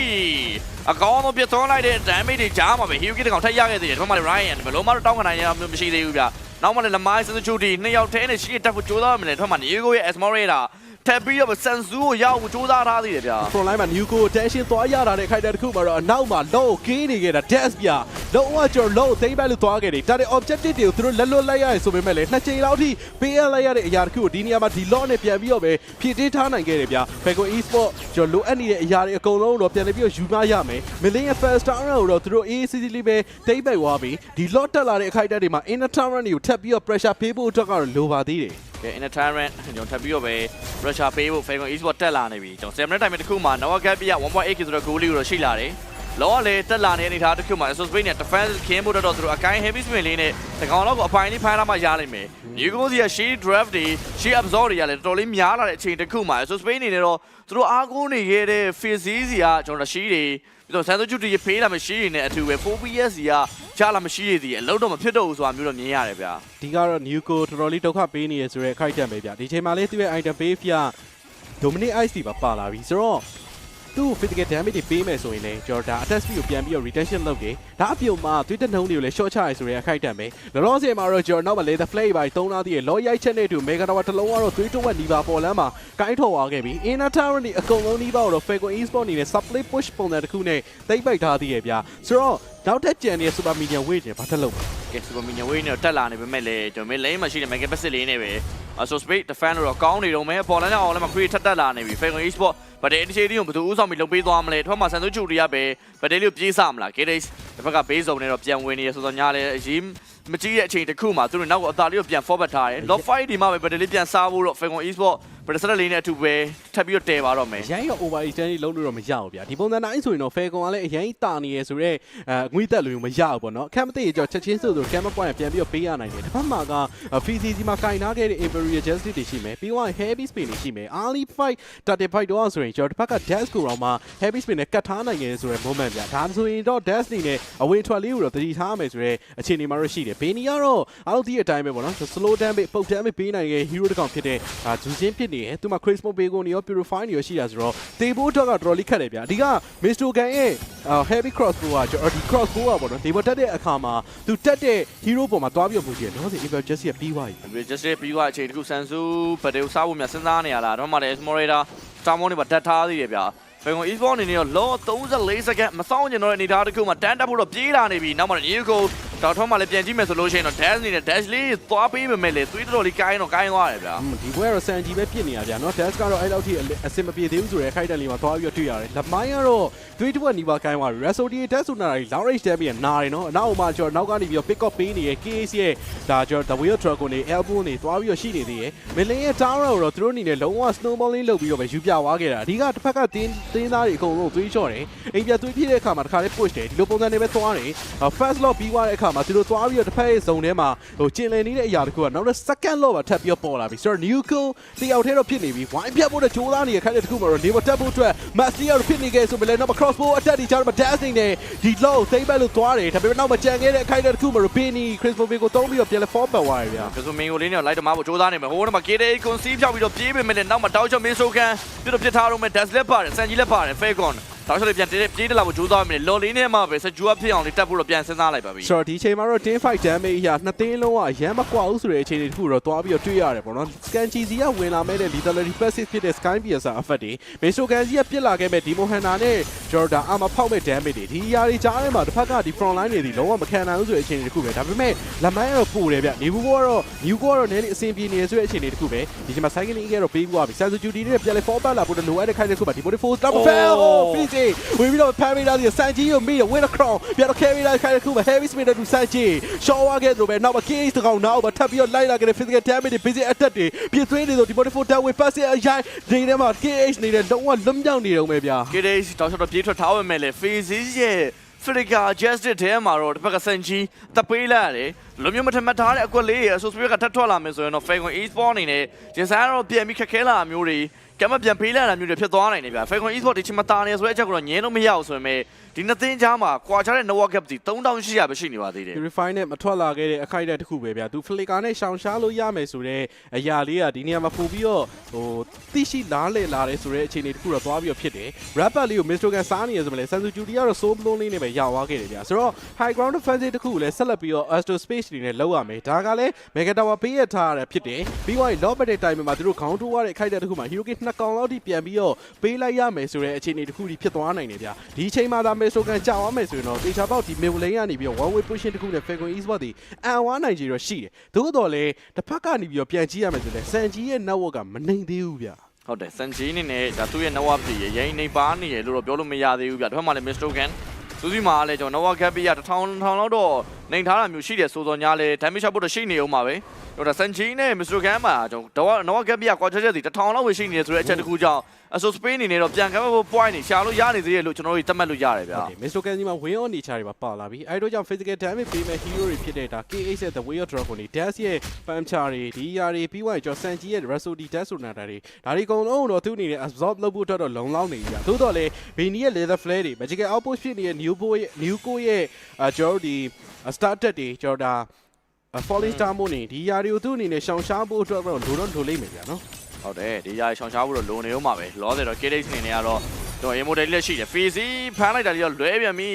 အကောင်းဆုံးပြတ်သွန်းလိုက်တဲ့ damage တွေကြားမှာပဲ Hugh တကောင်ထပ်ရခဲ့သေးတယ်ဒီမှာလည်း Ryan ဘယ်လိုမှတော့တောင်းခံနိုင်ရမျိုးမရှိသေးဘူးဗျ နောက်မှလည်း Lamai Sensitivity နှစ်ယောက်ထဲနဲ့ရှိတက်ဖို့ကြိုးစားရမယ်ဒီမှာ Nigo ရဲ့ Esmeralda ထပ်ပြီးတော့ Sensu ကိုရောက်ဖို့ကြိုးစားထားသေးတယ်ဗျာ front line မှာ new go tension သွားရတာတဲ့ခိုက်တဲ့တစ်ခုမှာတော့အနောက်မှာ low ကင်းနေခဲ့တာ dash ပြလုံးဝကျော် low သိမ့်ပိုက်လို့သွားခဲ့တယ်ဒါတဲ့ objective တွေကိုသူတို့လက်လွတ်လိုက်ရတယ်ဆိုပေမဲ့လည်းနှစ်ချိန်လောက်ထိပေးရလိုက်ရတဲ့အရာတစ်ခုကိုဒီနေရာမှာဒီ law နဲ့ပြန်ပြီးတော့ပဲဖြည့်တင်းထားနိုင်ခဲ့တယ်ဗျ Fago Esport ကျော်လိုအပ်နေတဲ့အရာတွေအကုန်လုံးတော့ပြန်ပြီးတော့ယူမရမယ် Million first star ကိုတော့သူတို့ ACC လေးပဲတိမ့်ပိုက်သွားပြီဒီ law တက်လာတဲ့အခိုက်အတန့်တွေမှာ inner turn တွေကိုထပ်ပြီးတော့ pressure ပေးဖို့အတွက်ကတော့လိုပါသေးတယ် ကဲ in a tyrant ကျွန်တော်ထပ်ပြီးတော့ပဲ pressure ပေးဖို့ Falcon Esport တက်လာနေပြီကျွန်တော်7 minute time တစ်ခုမှာ Nova Gap ပြ 1.8k ဆိုတော့ goal လေးကိုတော့ရှိလာတယ် လောကလည်းတက်လာနေတဲ့အနေထားတစ်ခုမှာ Asos Bay နဲ့ defense ခင်းဖို့တော့သူတို့အကိုင်း heavy spin လေးနဲ့တကောင်တော့ကိုအပိုင်လေးဖမ်းလာမှရနိုင်မယ်။ New Goals ရဲ့ she draft တွေ she absorb တွေကလည်းတော်တော်လေးများလာတဲ့အချိန်တစ်ခုမှာ Asos Bay အနေနဲ့တော့သူတို့အားကိုးနေခဲ့တဲ့ phase စီကကျွန်တော် she တွေပြီးတော့ Santo Judy ဖေးလာမရှိတွေနဲ့အတူပဲ 4PS စီကချလာမရှိတွေစီအလုံးတော့မဖြစ်တော့ဘူးဆိုတာမျိုးတော့မြင်ရတယ်ဗျာဒီကတော့ new go တော်တော်လေးဒုက္ခပေးနေရဆိုရဲခိုက်တက်ပဲဗျဒီချိန်မှာလေးသူ့ရဲ့ item pay ပြ dominate ice ပါပါလာပြီဆိုတော့ သူ့ physical damage တွေပေးမယ်ဆိုရင်လည်းကျွန်တော်ဒါ attack speed ကိုပြန်ပြီးတော့ retention လုပ်တယ်ဒါအပြုံမှာသွေးတက်နှုံးတွေကိုလည်း short ချရဆိုရဲအခိုက်တက်မယ်လောလောဆယ်မှာတော့ကျွန်တော်နောက်မှာ leather flay ပါသုံးသားသေးရဲ့ law ရိုက်ချက်နဲ့အတူ mega tower တစ်လုံးကတော့သွေးတွက်နီးပါပေါ်လမ်းမှာကိုင်းထော်သွားခဲ့ပြီ inner tower တွေအကုန်လုံးနီးပါတော့ Falcon Esport အနေနဲ့ supply push ပုံစံတစ်ခုနဲ့တိတ်ပိုက်ထားသေးရဲ့ဗျဆိုတော့ နောက်ထပ်ကြံနေတဲ့ super medium weight တွေဘာထက်လုံးကဲစူပါမီနီယဝေးနဲ့တက်လာနေပေမဲ့လည်းကျွန်တော်မင်းလိမ့်မှာရှိတဲ့ mega passive လေးနဲ့ပဲအဆို space defend တော့ကောင်းနေတော့မယ်ပေါ်လန်းအောင်လည်းမ create ထက်တက်လာနေပြီ Falcon Esport ဗတ်တယ်ဒီချိန်ဒီကိုဘယ်သူဥဆောင်ပြီးလုပ်ပေးသွားမလဲထွမ်းမှာဆန်သူချူရီရပဲဗတ်တယ်လေးကိုပြေးစမလား KDS တစ်ဖက်က base zone နဲ့တော့ပြန်ဝင်နေရဆိုတော့ညာလည်းအရင်မကြည့်တဲ့အချိန်တစ်ခုမှာသူတို့နောက်ကအသာလေးကိုပြန် forward ထားတယ် lock fight ဒီမှာပဲဗတ်တယ်လေးပြန်စားဖို့တော့ Falcon Esport ဗတ်တယ်ဆက်လေးနဲ့အတူပဲထပ်ပြီးတော့တဲပါတော့မယ်အရင်က over extend လုံးလို့တော့မရဘူးဗျာဒီပုံစံတိုင်းဆိုရင်တော့ Falcon ကလည်းအရင်တာနေရဆိုတော့အဲငွေသက်လို့မရဘူးပေါ့နော်အခက်မသိကြောချက်ချင်းဆိုဆို camera point ပြန်ပြီးတော့ပေးရနိုင်တယ်တစ်ဖက်မှာက PCC မှာကင်နာခဲ့တဲ့ Imperial Justice တွေရှိမယ်ပြီးတော့ Heavy Spin တွေရှိမယ် Early Fight Target Fight တော့ဆိုရင်ကျွန်တော်တစ်ဖက်က Dash ကိုတော့မှ Heavy Spin နဲ့ကတ်ထားနိုင်တယ်ဆိုတဲ့ moment ဗျာဒါဆိုရင်တော့ Dash နေနဲ့အဝေးထွက်လေးကိုတော့တတိထားမယ်ဆိုတဲ့အခြေအနေမှာတော့ရှိတယ်ဘေနီကတော့အားလုံးဒီအတိုင်းပဲပေါ့နော် slow damage ပုတ် damage ပေးနိုင်တဲ့ hero တစ်ကောင်ဖြစ်တဲ့ဒါဂျူချင်းဖြစ်နေတယ်သူမှာ Chris Mo ဘေကိုနေရော Purify နေရောရှိတာဆိုတော့တေဖို့အတွက်ကတော်တော်လေးခက်တယ်ဗျာအဓိက Mr. Gan ရဲ့ heavy crossbow ကကျွန်တော်ဒီ crossbow ကပေါ့နော်ဒီပေါ်တက်တဲ့အခါမှာသူတက်တဲ့ hero ပေါ်မှာတွားပြီးတော့ပူကြည့်တယ်တော့ဆို Imperial Justice ကပြီးသွားပြီ just ပြီးသွားအချိန်တခုဆန်ဆူဗတ်တယ်ကိုစားဖို့များစဉ်းစားနေရလားတော့မှလည်း Esmeralda တာမောနေပါဓာတ်ထားသေးတယ်ဗျာ Falcon Esport အနေနဲ့တော့လော34စက္ကန့်မစောင့်ကျင်တော့တဲ့အနေအထားတစ်ခုမှာတန်းတက်ဖို့တော့ပြေးလာနေပြီနောက်မှလည်း Nico တောက်ထုံးမှလည်းပြန်ကြည့်မယ်ဆိုလို့ရှိရင်တော့ Dash အနေနဲ့ Dash လေးသွားပေးပေမဲ့လေသွေးတော်တော်လေးကိုင်းတော့ကိုင်းသွားတယ်ဗျာဒီဘွဲကတော့စန်ဂျီပဲပြစ်နေတာဗျာနော် dash ကတော့အဲ့လောက်ထိအစင်မပြေသေးဘူးဆိုရဲခိုက်တန်လေးမှာသွားပြီးတော့တွေ့ရတယ်လက်မိုင်းကတော့ သွေးတစ်ဝက်နီးပါးကိုင်းသွားပြီ Resody dash ဆိုနာရီ long range damage ကနာတယ်နော်အနောက်မှာကျွန်တော်နောက်ကနေပြီးတော့ pick up ပေးနေရ KAC ရဲ့ဒါကျွန်တော် W truck ကိုနေ elbow နေသွားပြီးတော့ရှိနေသေးတယ်မလင်းရဲ့ tower ကိုတော့သူတို့အနေနဲ့လုံးဝ snowballing လုပ်ပြီးတော့ပဲယူပြသွားခဲ့တာအဓိကတစ်ဖက်ကတင်းတင်းသားတွေအကုန်လုံးသွေးလျှော့တယ်အိမ်ပြသွေးပြည့်တဲ့အခါမှာတစ်ခါလေး push တယ်ဒီလိုပုံစံတွေပဲသွားတယ် fast lock ပြီးသွားတဲ့အခါမှာသူတို့သွားပြီးတော့တစ်ဖက်ရဲ့ zone ထဲမှာဟိုကျင်လည်နေတဲ့အရာတခုကနောက်တော့ second lock ပါထပ်ပြီးတော့ပေါ်လာပြီဆိုတော့ new cool တယောက်တည်းတော့ဖြစ်နေပြီဝိုင်းဖြတ်ဖို့တော့ကြိုးစားနေတဲ့ခိုင်တဲ့တခုမှာတော့ level တက်ဖို့အတွက် master ကတော့ဖြစ်နေခဲ့ဆိုပေမဲ့နောက်မှာ crossbow attack တွေကြားမှာ dash နေတယ်ဒီ low သိမ့်ပဲလို့သွားတယ်ဒါပေမဲ့နောက်မှာကြံခဲ့တဲ့ခိုင်တဲ့တခုမှာတော့ Benny Chris Bobby ကိုတုံးပြီးတော့ပြန်လဲ fall back သွားရဗျာကဆိုမင်းကိုလေးနဲ့လိုက်တမဖို့စူးစမ်းနေမယ်ဟိုးမှာ KDA ကွန်စီးဖြောက်ပြီးတော့ပြေးပေမဲ့လည်းနောက်မှာတောက်ချက်မင်းဆိုကန်ပြတော့ပြစ်ထားတော့မယ် Dash လက်ပါတယ်စန်ကြီးလက်ပါတယ် Falcon တောက်ချက်လေးပြန်ပြေးတက်လာဖို့စူးစမ်းမယ်လော်လေးနဲ့မှပဲစဂျူအဖြစ်အောင်လေးတက်ဖို့တော့ပြန်စဉ်းစားလိုက်ပါပြီဆိုတော့ဒီအချိန်မှာတော့ team fight damage အရာနှစ်သိန်းလုံးကအရန်မကွာဘူးဆိုတဲ့အခြေအနေတခုတော့သွားပြီးတော့တွေ့ရတယ်ပေါ့နော် scan cheesy ကဝင်လာမဲ့တဲ့ lethality passive ဖြစ်တဲ့ sky piercer effect တွေ meso ganji ကပြစ်လာခဲ့မဲ့ demo hunter နဲ့ jordan armor ဖောက်မဲ့ damage တွေဒီအရာတွေကြားထဲမှာတစ်ဖက်ကဒီ front line တွေဒီလုံးဝမခံနိုင်ဘူးဆိုတဲ့အခြေအနေတခုပဲဒါပေမဲ့လက်မိုင်းကတော့ပိုတယ်ဗျနေဘူးကတော့ new ကတော့နည်းနည်းအဆင်ပြေနေဆိုတဲ့အခြေအနေတခုပဲဒီချိန်မှာ cycling ကတော့ပေးပြီးသွားပြီ sensu duty နဲ့ပြန်လဲ fall back လာဖို့လိုအပ်တဲ့ခိုင်တဲ့ခုမှာဒီ body force double fail 哦 freeze လေးဝင်ပြီးတော့ parry လာစီစန်ဂျီကိုမိတယ် win a crown ပြန်တော့ carry လာခိုင်ခုမှာ heavy spin တူစန်ဂျီရှော့ဝါခဲ့တယ်ပဲနောက်မှာ case တကောင်နောက်မှာထပ်ပြီးတော့လိုက်လာခဲ့တဲ့ physical damage တွေ busy attack တွေပြည့်သွင်းနေတော့ဒီ body down with pass အရိုင်းဒီထဲမှာ KH နေတဲ့လုံးဝလွတ်မြောက်နေတော့မယ်ဗျာကေဒေးတောက်ချတော့ပြေးထွက်ထားဝမယ်လေ Faces ရဲ့ Frigga Justice ထဲမှာတော့တစ်ဖက်ကစန်ချီတပေးလာရတယ်လူမျိုးမထမထားတဲ့အကွက်လေးရဆိုစပီကထပ်ထွက်လာမယ်ဆိုရင်တော့ Falcon Esport အနေနဲ့ဂျင်ဆန်ကတော့ပြန်ပြီးခက်ခဲလာမျိုးတွေ ကမပြန်ပေးလာတာမျိုးတွေဖြစ်သွားနိုင်တယ်ဗျ Falcon Esport ဒီချင်းမတာနေဆိုတဲ့အချက်ကတော့ညင်းလို့မရအောင်ဆိုရင်ပဲ ဒီနှစ်သင်းကြားမှာကွာခြားတဲ့ network gap ဒီ3800ပဲရှိနေပါသေးတယ် purify နဲ့မထွက်လာခဲ့တဲ့အခိုက်အတန့်တစ်ခုပဲဗျာသူ flicker နဲ့ရှောင်ရှားလို့ရမယ်ဆိုတော့အရာလေးကဒီနေရာမှာပို့ပြီးတော့ဟိုတိရှိလားလေလာတယ်ဆိုတဲ့အခြေအနေတစ်ခုတော့သွားပြီးတော့ဖြစ်တယ် rapper လေးကို Mr. Gan စားနေရဆိုမှလဲ Sansu Judy ကတော့ soul blow လေးနဲ့ပဲရသွားခဲ့တယ်ဗျာဆိုတော့ high ground defensive တစ်ခုကိုလည်းဆက်လက်ပြီးတော့ astro space တွေနဲ့လောက်ရမယ်ဒါကလည်း mega tower ပေးရထားရတာဖြစ်တယ်ပြီးသွားရင် low battle time မှာသူတို့ခေါင်းထိုးရတဲ့အခိုက်အတန့်တစ်ခုမှာ hero kit နှစ်ကောင်လောက်ထိပြန်ပြီးတော့ပေးလိုက်ရမယ်ဆိုတဲ့အခြေအနေတစ်ခုကြီးဖြစ်သွားနိုင်တယ်ဗျာဒီအချိန်မှာဒါ Mr. Gan ကြာသွားမယ်ဆိုရင်တော့တေချာပေါက်ဒီ middle lane ကနေပြီးတော့ one way pushing တစ်ခုနဲ့ Falcon Esport ဒီအန်ဝါနိုင်ကြီးတော့ရှိတယ်သို့တော်လည်းတစ်ဖက်ကနေပြီးတော့ပြန်ကြည့်ရမယ်ဆိုလဲစန်ကြီးရဲ့ network ကမနိုင်သေးဘူးဗျာဟုတ်တယ်စန်ဂျီအနေနဲ့ဒါသူ့ရဲ့ network ပြည့်ရိန်နေပါနေရလို့တော့ပြောလို့မရသေးဘူးဗျတစ်ဖက်မှာလည်း Mr. Gan သူစီမှာလည်းကျွန်တော် network gap ပြရ1000 1000လောက်တော့ နိုင်ထားတာမျိုးရှိတယ်ဆိုတော့ညာလဲ damage shot ဖို့တော့ရှိနေအောင်ပါပဲတော့ဒါစန်ဂျီနဲ့ Mr. Gan မှာကျွန်တော် network gap ပြကွာချက်ချက်စီ1000လောက်ပဲရှိနေတယ်ဆိုတဲ့အချက်တစ်ခုကြောင့်အဆိုစပေးအနေနဲ့တော့ပြန်ကပ်ဖို့ point နေရှာလို့ရနေသေးတယ်လို့ကျွန်တော်တို့သတ်မှတ်လို့ရတယ်ဗျာဟုတ်တယ် Mr. Kenji မှာ win on nature တွေပါပါလာပြီအဲဒီတော့ကြောင့် physical damage ပေးမဲ့ hero တွေဖြစ်တဲ့ဒါ KH ရဲ့ the way of dragon တွေ dash ရဲ့ puncher တွေဒီຢာတွေပြီးသွားရင်ကျော် Sanji ရဲ့ Rasodi dash ဆိုနာတာတွေဒါတွေအကုန်လုံးတော့သူ့အနေနဲ့ absorb လုပ်ဖို့အတွက်တော့လုံလောက်နေပြီ။သို့တော့လေ Bini ရဲ့ leather flare တွေ magical output ဖြစ်နေတဲ့ new boy ရဲ့ new go ရဲ့အာကျွန်တော်တို့ဒီ started တွေကျွန်တော်ဒါ falling star မို့နေဒီຢာတွေကိုသူ့အနေနဲ့ရှောင်ရှားဖို့အတွက်တော့လိုတော့လိုလိမ့်မယ်ဗျာနော်ဟုတ်တယ်ဒီຢာရှောင်ရှားဖို့တော့လိုနေဦးမှာပဲလောတယ်တော့ KDX အနေနဲ့ကတော့ကျွန်တော် emote လေးလက်ရှိတယ် Fazy ဖမ်းလိုက်တာလေးတော့လွဲပြန်ပြီ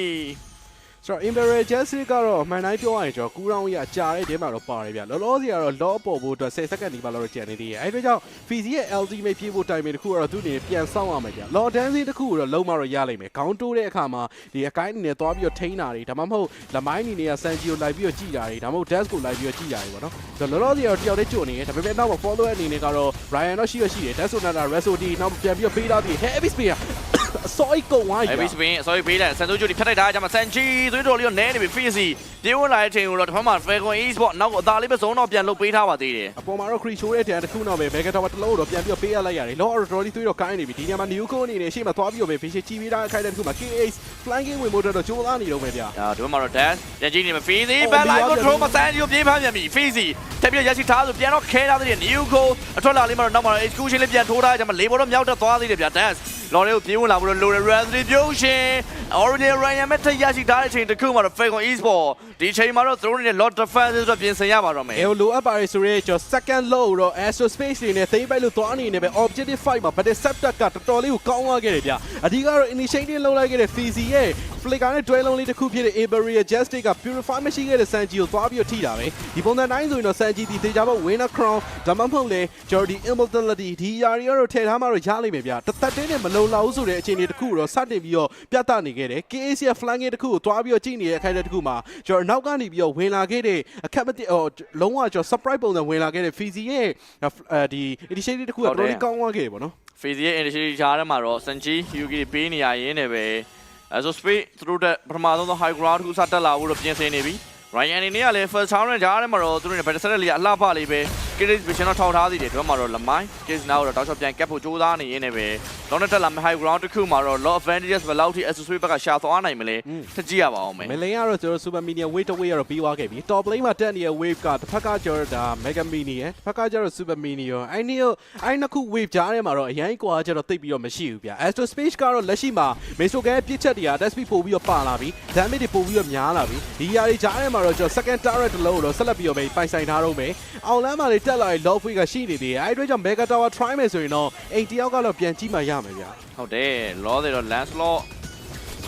ဆိုတော့ Imperial Justice ကတော့အမှန်တိုင်းပြောရရင်ကျွန်တော်ကူးရောင်းရကြာတဲ့တဲမှာတော့ပါတယ်ဗျလောလောဆယ်ကတော့ law ပေါ်ဖို့အတွက်10စက္ကန့်ဒီပါတော့ကျန်နေသေးတယ်အဲဒီတော့ကြောင့် Fizzy ရဲ့ ultimate ပြေးဖို့တိုင်ပင်တစ်ခုကတော့သူ့အနေနဲ့ပြန်ဆောင်းရမယ်ဗျ law dancing တစ်ခုကိုတော့လုံးမတော့ရလိမ့်မယ်ခေါင်းတိုးတဲ့အခါမှာဒီအကိုင်းအနေနဲ့သွားပြီးတော့ထိန်းတာတွေဒါမှမဟုတ်လမိုင်းအနေနဲ့က Sanji ကိုလိုက်ပြီးတော့ကြည်တာတွေဒါမှမဟုတ် dash ကိုလိုက်ပြီးတော့ကြည်တာတွေပေါ့နော်ဆိုတော့လောလောဆယ်ကတော့တယောက်တည်းကြုံနေတယ်ဒါပေမဲ့နောက်မှာ follow အနေနဲ့ကတော့ Ryan တော့ရှိရရှိတယ် dash ဆိုတာ Resody နောက်ပြန်ပြီးတော့ပေးလာပြီး heavy spear အ စောအိတ်ကုန်သွားပြီ Heavy spin အစိုးရပေးလိုက်ဆန်ဆိုဂျူဒီဖြတ်လိုက်တာကျမှဆန်ချီသွေးတော်လေးတော့နဲနေပြီ Fazy ပြေးဝင်လာတဲ့အချိန်ကိုတော့တစ်ဖက်မှာ Falcon Esport နောက်ကိုအသာလေးပဲဇုံတော့ပြန်လုတ်ပေးထားပါသေးတယ်အပေါ်မှာတော့ Cree Show ရဲ့တန်တစ်ခုနောက်ပဲ Mega Tower တစ်လုံးတော့ပြန်ပြီးတော့ပေးရလိုက်ရတယ်။ Law of Authority သွေးတော့ကိုင်းနေပြီ။ဒီညမှာ New Code အနေနဲ့ရှေ့မှာသွားပြီးတော့ပဲ Fish ချီပေးတာခိုင်းတဲ့တစ်ခုမှာ KH Flying Game ဝင်ဖို့အတွက်တော့ကြိုးစားနေတော့မယ်ဗျာအာဒီမှာတော့ dash ပြန်ကြည့်နေမှာ Fazy ဘက်လိုက် control မှာဆန်ချီကိုပြေးဖမ်းပြန်ပြီ Fazy တက်ပြရရှိထားဆိုပြန်တော့ခဲထားသေးတယ် New Go အထွက်လာလေးမှာတော့နောက်မှာတော့ execution လေးပြန်ထိုးထားကြမှာလေဘောတော့မြောက်တက်သွားသေးတယ်ဗျာ dash လော်လေးကိုပြေးဝင်လာဖို့လိုတယ် Raspberry ပြုံးရှင် Original Ryan မဲ့ထရရှိထားတဲ့အချိန်တစ်ခုမှာတော့ Falcon Esport ဒီချိန်မှာတော့သူတို့နဲ့ Lot Defense ဆိုပြင်ဆင်ရပါတော့မယ်။အဲလိုအပ်ပါတယ်ဆိုရဲကျော် second low တော့ Astro Space တွေနဲ့သိမ်းပိုက်လို့သွားအနေနဲ့ပဲ Objective Fight မှာ Battle Scepter ကတော်တော်လေးကိုကောင်းသွားခဲ့တယ်ဗျာ။အဓိကတော့ initiative လုပ်လိုက်ခဲ့တဲ့ Fizzy ရဲ့ Flicker နဲ့ Dwell လုံးလေးတစ်ခုဖြစ်တဲ့ Imperial Justice က Purify မရှိခဲ့တဲ့ Sanji ကိုသွားပြီးတော့ထိတာပဲ။ဒီပုံစံတိုင်းဆိုရင်တော့ Sanji ဒီသေချာပေါ့ Winner Crown ဒါမှမဟုတ်လေကျော်ဒီ Immortality ဒီຢာတွေကတော့ထည့်ထားမှတော့ရလိမ့်မယ်ဗျာ။တစ်သက်တည်းနဲ့မလုံလောက်ဘူးဆိုတဲ့အခြေအနေတစ်ခုကိုတော့စတင်ပြီးတော့ပြသနေခဲ့တယ်။ KAC ရဲ့ flank တစ်ခုကိုသွားပြီးတော့ကြည့်နေတဲ့အခိုက်အတန့်တစ်ခုမှာကျော်နောက်ကနေပြီးတော့ဝင်လာခဲ့တဲ့အခက်မသိဟိုလုံးဝကျော် surprise ပုံစံဝင်လာခဲ့တဲ့ Fizzy ရဲ့အဲဒီ initiative တစ်ခုကတော်တော်လေးကောင်းသွားခဲ့တယ်ပေါ့နော် Fazy ရဲ့ initiative ချားထဲမှာတော့ Sanji Hyugi တွေပေးနေရရင်းနဲ့ပဲအဲဆို Space သူတို့တက်ပထမဆုံးသော high ground တစ်ခုစတက်လာဖို့တော့ပြင်ဆင်နေပြီ Ryan အနေနဲ့ကလည်း first round နဲ့ကြားထဲမှာတော့သူတို့နဲ့ better set လေးအလှပလေးပဲ Kiris Vision တော့ထောက်ထားသေးတယ်ဒီမှာတော့ Lamai Kiris now တော့တောက်ချောပြန်ကပ်ဖို့ကြိုးစားနေရင်းနဲ့ပဲတော့နဲ့တက်လာမယ့် high ground တစ်ခုမှာတော့ lot advantages ဘယ်လောက်ထိ accessory ဘက်ကရှာသွားနိုင်မလဲထကြည့်ရပါအောင်မယ်မလင်းကတော့ကျွန်တော် super mini weight to weight ကတော့ပြီးသွားခဲ့ပြီ top lane မှာတက်နေတဲ့ wave ကတစ်ဖက်ကကျွန်တော်ဒါ mega mini ရဲ့တစ်ဖက်ကကျတော့ super mini ရောအဲ့ဒီအဲ့နှစ်ခု wave ကြားထဲမှာတော့အရင်ကွာကျတော့တိတ်ပြီးတော့မရှိဘူးဗျ astro space ကတော့လက်ရှိမှာ meso ကပြစ်ချက်တွေက test speed ပို့ပြီးတော့ပါလာပြီ damage တွေပို့ပြီးတော့များလာပြီဒီຢာတွေကြားထဲမှာတော့ကျွန်တော် second turret တစ်လုံးကိုတော့ဆက်လက်ပြီးတော့ပဲပိုင်ဆိုင်ထားတော့မယ်အောင်လမ်းမှာလေတက်လာတဲ့ low weight ကရှိနေသေးတယ်အဲ့ဒီအတွက်ကြောင့် mega tower try မယ်ဆိုရင်တော့အိမ်တယောက်ကတော့ပြန်ကြည့်မှရမယ်ဗျဟုတ်တယ်လောတယ်တော့ Lancelot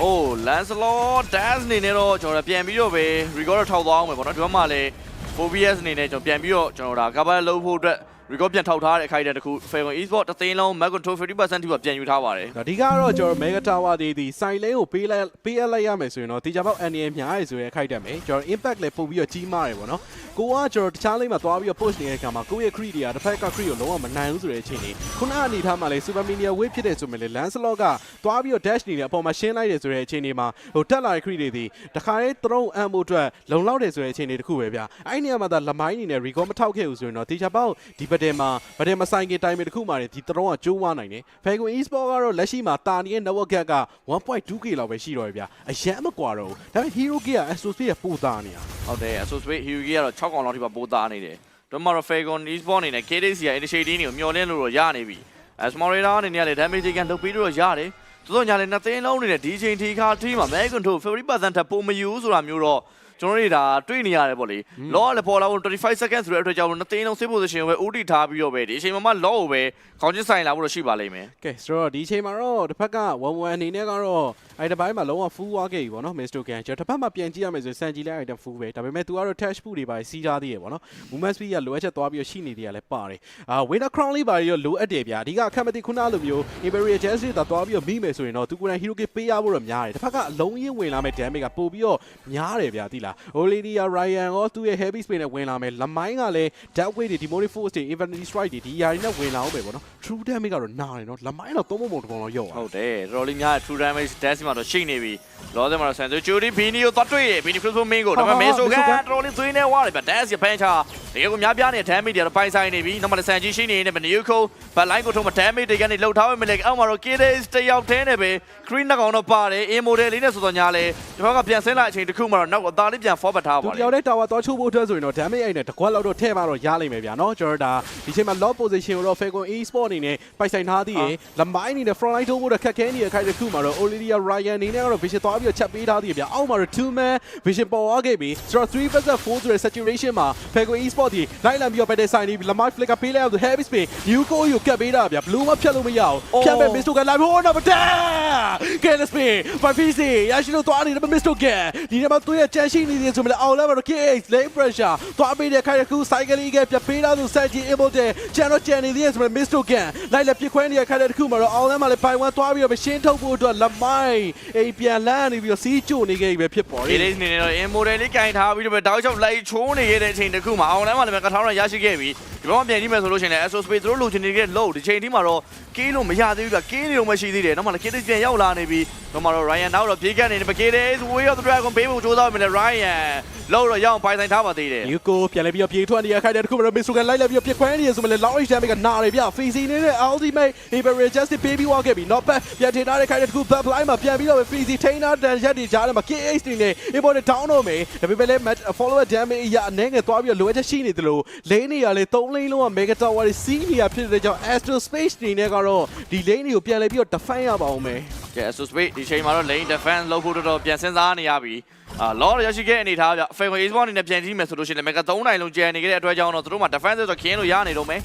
အိုး Lancelot Dance အနေနဲ့တော့ကျွန်တော်တို့ပြန်ပြီးတော့ပဲ record ထောက်သွားအောင်မယ်ပေါ့နော်ဒီဘက်မှာလည်း 4BS အနေနဲ့ကျွန်တော်ပြန်ပြီးတော့ကျွန်တော်တို့ဒါ cover လုပ်ဖို့အတွက် record ပြန်ထောက်ထားတဲ့အခိုက်အတန့်တစ်ခု Falcon Esport တစ်သိန်းလုံး Mag Control 50%ထိပါပြန်ယူထားပါတယ်ဒါဒီကတော့ကျွန်တော် Mega Tower တွေဒီ side lane ကိုပေးလိုက်ပေးအပ်လိုက်ရမယ်ဆိုရင်တော့ဒီကြပေါက် NN များရယ်ဆိုရင်ခိုက်တတ်မယ်ကျွန်တော် impact လည်းပို့ပြီးတော့ကြီးမားတယ်ပေါ့နော် ကိုကကျွန်တော်တခြားလိမ့်မှာသွားပြီးတော့ push နေတဲ့အခါမှာကိုယ့်ရဲ့ crit တွေကတစ်ဖက်က crit ကိုလုံးဝမနိုင်ဘူးဆိုတဲ့အချိန်လေးခုနအနေထားမှာလေ super mania wave ဖြစ်တဲ့ဆိုမှလေ lancelot ကသွားပြီးတော့ dash နေတဲ့အပေါ်မှာရှင်းလိုက်တယ်ဆိုတဲ့အချိန်လေးမှာဟိုတက်လာတဲ့ crit တွေဒီတခါလေး throw အမ်ဖို့အတွက်လုံလောက်တယ်ဆိုတဲ့အချိန်လေးတစ်ခုပဲဗျအဲ့ဒီနေရာမှာဒါလမိုင်းနေနဲ့ recall မထောက်ခဲ့ဘူးဆိုရင်တော့ teacher ပေါက်ဒီဘက်တယ်မှာဘက်တယ်မဆိုင်ခင်တိုင်းပဲတစ်ခုမှနေဒီ throw ကကျိုးဝနိုင်တယ် Falcon Esport ကတော့လက်ရှိမှာတာနေတဲ့ network gap က 1.2k လောက်ပဲရှိတော့ရဗျအရန်မကွာတော့ဘူးဒါပေမဲ့ hero gear Astro Speed ကပိုသားနေတာဟုတ်တယ် Associate Hyugi ကတော့6កောင်လောက်ထိပါပိုးသားနေတယ်တို့မှာတော့ Falcon Esport အနေနဲ့ KDC ရဲ့ initiative ကိုမျှော်လင့်လို့တော့ရနေပြီ Asmorada အနေနဲ့လည်း damage ကန်လုပ်ပြီးတော့ရတယ်သို့သောညာလည်းနှစ်သိန်းလုံးနေတဲ့ဒီချိန်ထိခါထိမှာ Megan တို့50%ထပ်ပိုမယူဆိုတာမျိုးတော့ ကျွန်တော်တို့ဒါတွေ့နေရတယ်ပေါ့လေလောကလည်းပေါ်လာဖို့25 seconds ဆိုတဲ့အတွက်ကြောင့်နှစ်သိန်းလုံး save position ကိုပဲ OD ထားပြီးတော့ပဲဒီအချိန်မှာမှလောကိုပဲခေါင်းချင်းဆိုင်လာဖို့တော့ရှိပါလိမ့်မယ်ကဲဆိုတော့ဒီအချိန်မှာတော့တစ်ဖက်က11အနေနဲ့ကတော့အဲ့ဒီဘိုင်းမှာလုံးဝ full ဝါခဲ့ပြီပေါ့နော် Mr. Gan ကျွန်တော်တစ်ဖက်မှာပြန်ကြည့်ရမယ်ဆိုရင်စံကြည့်လိုက် item full ပဲဒါပေမဲ့ तू ကတော့ touch ဖို့တွေပါစီးထားသေးရပေါ့နော် movement speed ကလိုအပ်ချက်သွားပြီးတော့ရှိနေသေးရလဲပါတယ်အာ winner crown လေးပါပြီးတော့လိုအပ်တယ်ဗျာအဓိကအခက်မသိခုနလိုမျိုး Imperial Justice တာသွားပြီးတော့မိမယ်ဆိုရင်တော့ तू ကိုယ်တိုင် hero kit ပေးရဖို့တော့များတယ်တစ်ဖက်ကအလုံးရင်းဝင်လာမဲ့ damage ကပို့ပြီးတော့များတယ်ဗျာသိလား Olidia Ryan ရောသူ့ရဲ့ heavy space နဲ့ဝင်လာမယ်လမိုင်းကလည်း death weight တွေ demonic force တွေ infinity strike တွေဒီຢာတွေနဲ့ဝင်လာအောင်ပဲပေါ့နော် true damage ကတော့နားတယ်နော်လမိုင်းတော့သုံးပုံပုံတစ်ပုံတော့ရောက်သွားဟုတ်တယ်တော်တော်လေးများ true damage dash မှာတော့ရှိနေပြီလောဆယ်မှာတော့ Sanzo Churi Bini ကိုသွားတွေ့ရ Bini Crystal Main ကိုဒါပေမဲ့ Meso ကတော်တော်လေးသွေးနေဝါတယ်ဗျ dash ရဖန်ချတကယ်ကိုများပြားနေတဲ့ damage တွေကတော့ပိုင်ဆိုင်နေပြီနောက်မှလည်း Sanji ရှိနေနေပဲ New Co ဘတ်လိုင်းကိုထုံးမ damage တွေကနေလှုပ်ထားဝင်မလဲအောက်မှာတော့ KDS တယောက်တည်းနဲ့ပဲ Green နှကောင်တော့ပါတယ် A model လေးနဲ့ဆိုတော့ညာလဲဒီဘက်ကပြန်ဆင်းလာအချိန်တစ်ခုမှတော့နောက်အသားလေးပြန် forward ထားသူပါတလေယောက်တည်းတာဝါသွားချိုးဖို့အတွက်ဆိုရင်တော့ damage အိုင်နဲ့တကွက်လောက်တော့ထဲမှာတော့ရလိမ့်မယ်ဗျာနော်ကျွန်တော်ဒါဒီချိန်မှာ lock position ကိုတော့ Falcon e-sport အနေနဲ့ပိုက်ဆိုင်ထားသေးရယ်လမိုင်းအနေနဲ့ front line ထိုးဖို့တော့ခက်ခဲနေတဲ့ခိုက်တစ်ခုမှာတော့ Olivia Ryan အနေနဲ့ကတော့ vision သွားပြီးတော့ချက်ပေးထားသေးရဗျာအောက်မှာတော့2 man vision ပေါ်သွားခဲ့ပြီဆိုတော့3 versus 4ဆိုတဲ့ saturation မှာ Falcon e-sport ဒီလိုက်လံပြီးတော့ battle ဆိုင်နေပြီလမိုင်း flicker ပေးလိုက်အောင် heavy spin new go ကိုကတ်ပေးတာဗျာ blue မဖြတ်လို့မရအောင်ဖြတ်မဲ့ Mr. Gan လိုက်ဖို့ number 10 Can spin 5PC ရရှိလို့သွားနေတယ် Mr. Gan ဒီနေ့မှာသူ့ရဲ့ချန်ရှိနေသေးတယ်ဆိုမှလည်းအောင်လဲမှာတော့ KH lane pressure သွားပေးတဲ့ခိုင်တစ်ခု cycle ကြီးကပြပေးလာသူ Sanji able တဲ့ချန်တော့ချန်နေသေးတယ်ဆိုမှ Mr. Gan လိုက်လက်ပြခွဲနေတဲ့ခိုင်တစ်ခုမှာတော့အောင်လဲမှာလည်းပိုင်ဝမ်သွားပြီးတော့ရှင်းထုတ်ဖို့အတွက်လမိုင်းအိမ်ပြန်လန်းနေပြီးတော့စီးကြိုနေခဲ့ပြီပဲဖြစ်ပေါ်တယ် KDS အနေနဲ့တော့ in model လေးကင်ထားပြီးတော့တောက်ချောက်လိုက်ချိုးနေခဲ့တဲ့အချိန်တစ်ခုမှာအောင်လမ်းမှာလည်းကထောင်းရရရှိခဲ့ပြီ ဒီဘက်မှာပြန်ကြည့်မယ်ဆိုလို့ရှိရင်လည်း Astro Space သူတို့လိုချင်နေတဲ့ low ဒီချိန်ဒီမှာတော့ကင်းလို့မရသေးဘူးကကင်းနေတော့မရှိသေးတယ်နောက်မှလည်း KDS ပြန်ရောက်လာနေပြီတော့မှတော့ Ryan နောက်တော့ပြေးကတ်နေတယ် KDS Way of the Dragon ပေးဖို့ကြိုးစားမယ်လေ Ryan လောက်တော့ရအောင်ပိုင်ဆိုင်ထားပါသေးတယ်ယူကိုပြန်လဲပြီးတော့ပြေးထွက်နေရခိုင်တဲ့တစ်ခုမှာတော့ Mr. Gan လိုက်လက်ပြီးတော့ပြခွဲနေရဆိုမှလည်း long range damage ကနားတယ်ဗျ Freezy နေတဲ့ ultimate Imperial Justice baby walk ခဲ့ပြီ not bad ပြန်ထင်ထားတဲ့ခိုင်တဲ့တစ်ခု back line မှာပြန်ပြီးတော့ Freezy ထိန်းထားတဲ့ရက်တွေကြားထဲမှာ KH တွေနဲ့ import down တော့မယ်ဒါပေမဲ့လည်း follower damage အရအနေငယ်သွားပြီးတော့လိုအပ်ချက်ရှိနေတယ်လို့ lane နေရလေ3 lane လုံးက mega tower တွေစီးနေရဖြစ်တဲ့ကြောင့် Astro Space တွေနဲ့ကတော့ဒီ lane တွေကိုပြန်လဲပြီးတော့ defend ရပါအောင်မယ် ကဲ Astro Space ဒီချိန်မှာတော့ lane defense လုပ်ဖို့တော်တော်ပြန်စဉ်းစားနေရပြီအာလောရရှိခဲ့အနေထားဗျ Falcon Esport အနေနဲ့ပြန်ကြည့်မယ်ဆိုလို့ရှိရင်လည်း Mega 3နိုင်လုံးကျန်နေခဲ့တဲ့အတွက်ကြောင့်တော့သူတို့မှာ defense ဆိုတော့ခင်းလို့ရနေတော့မယ်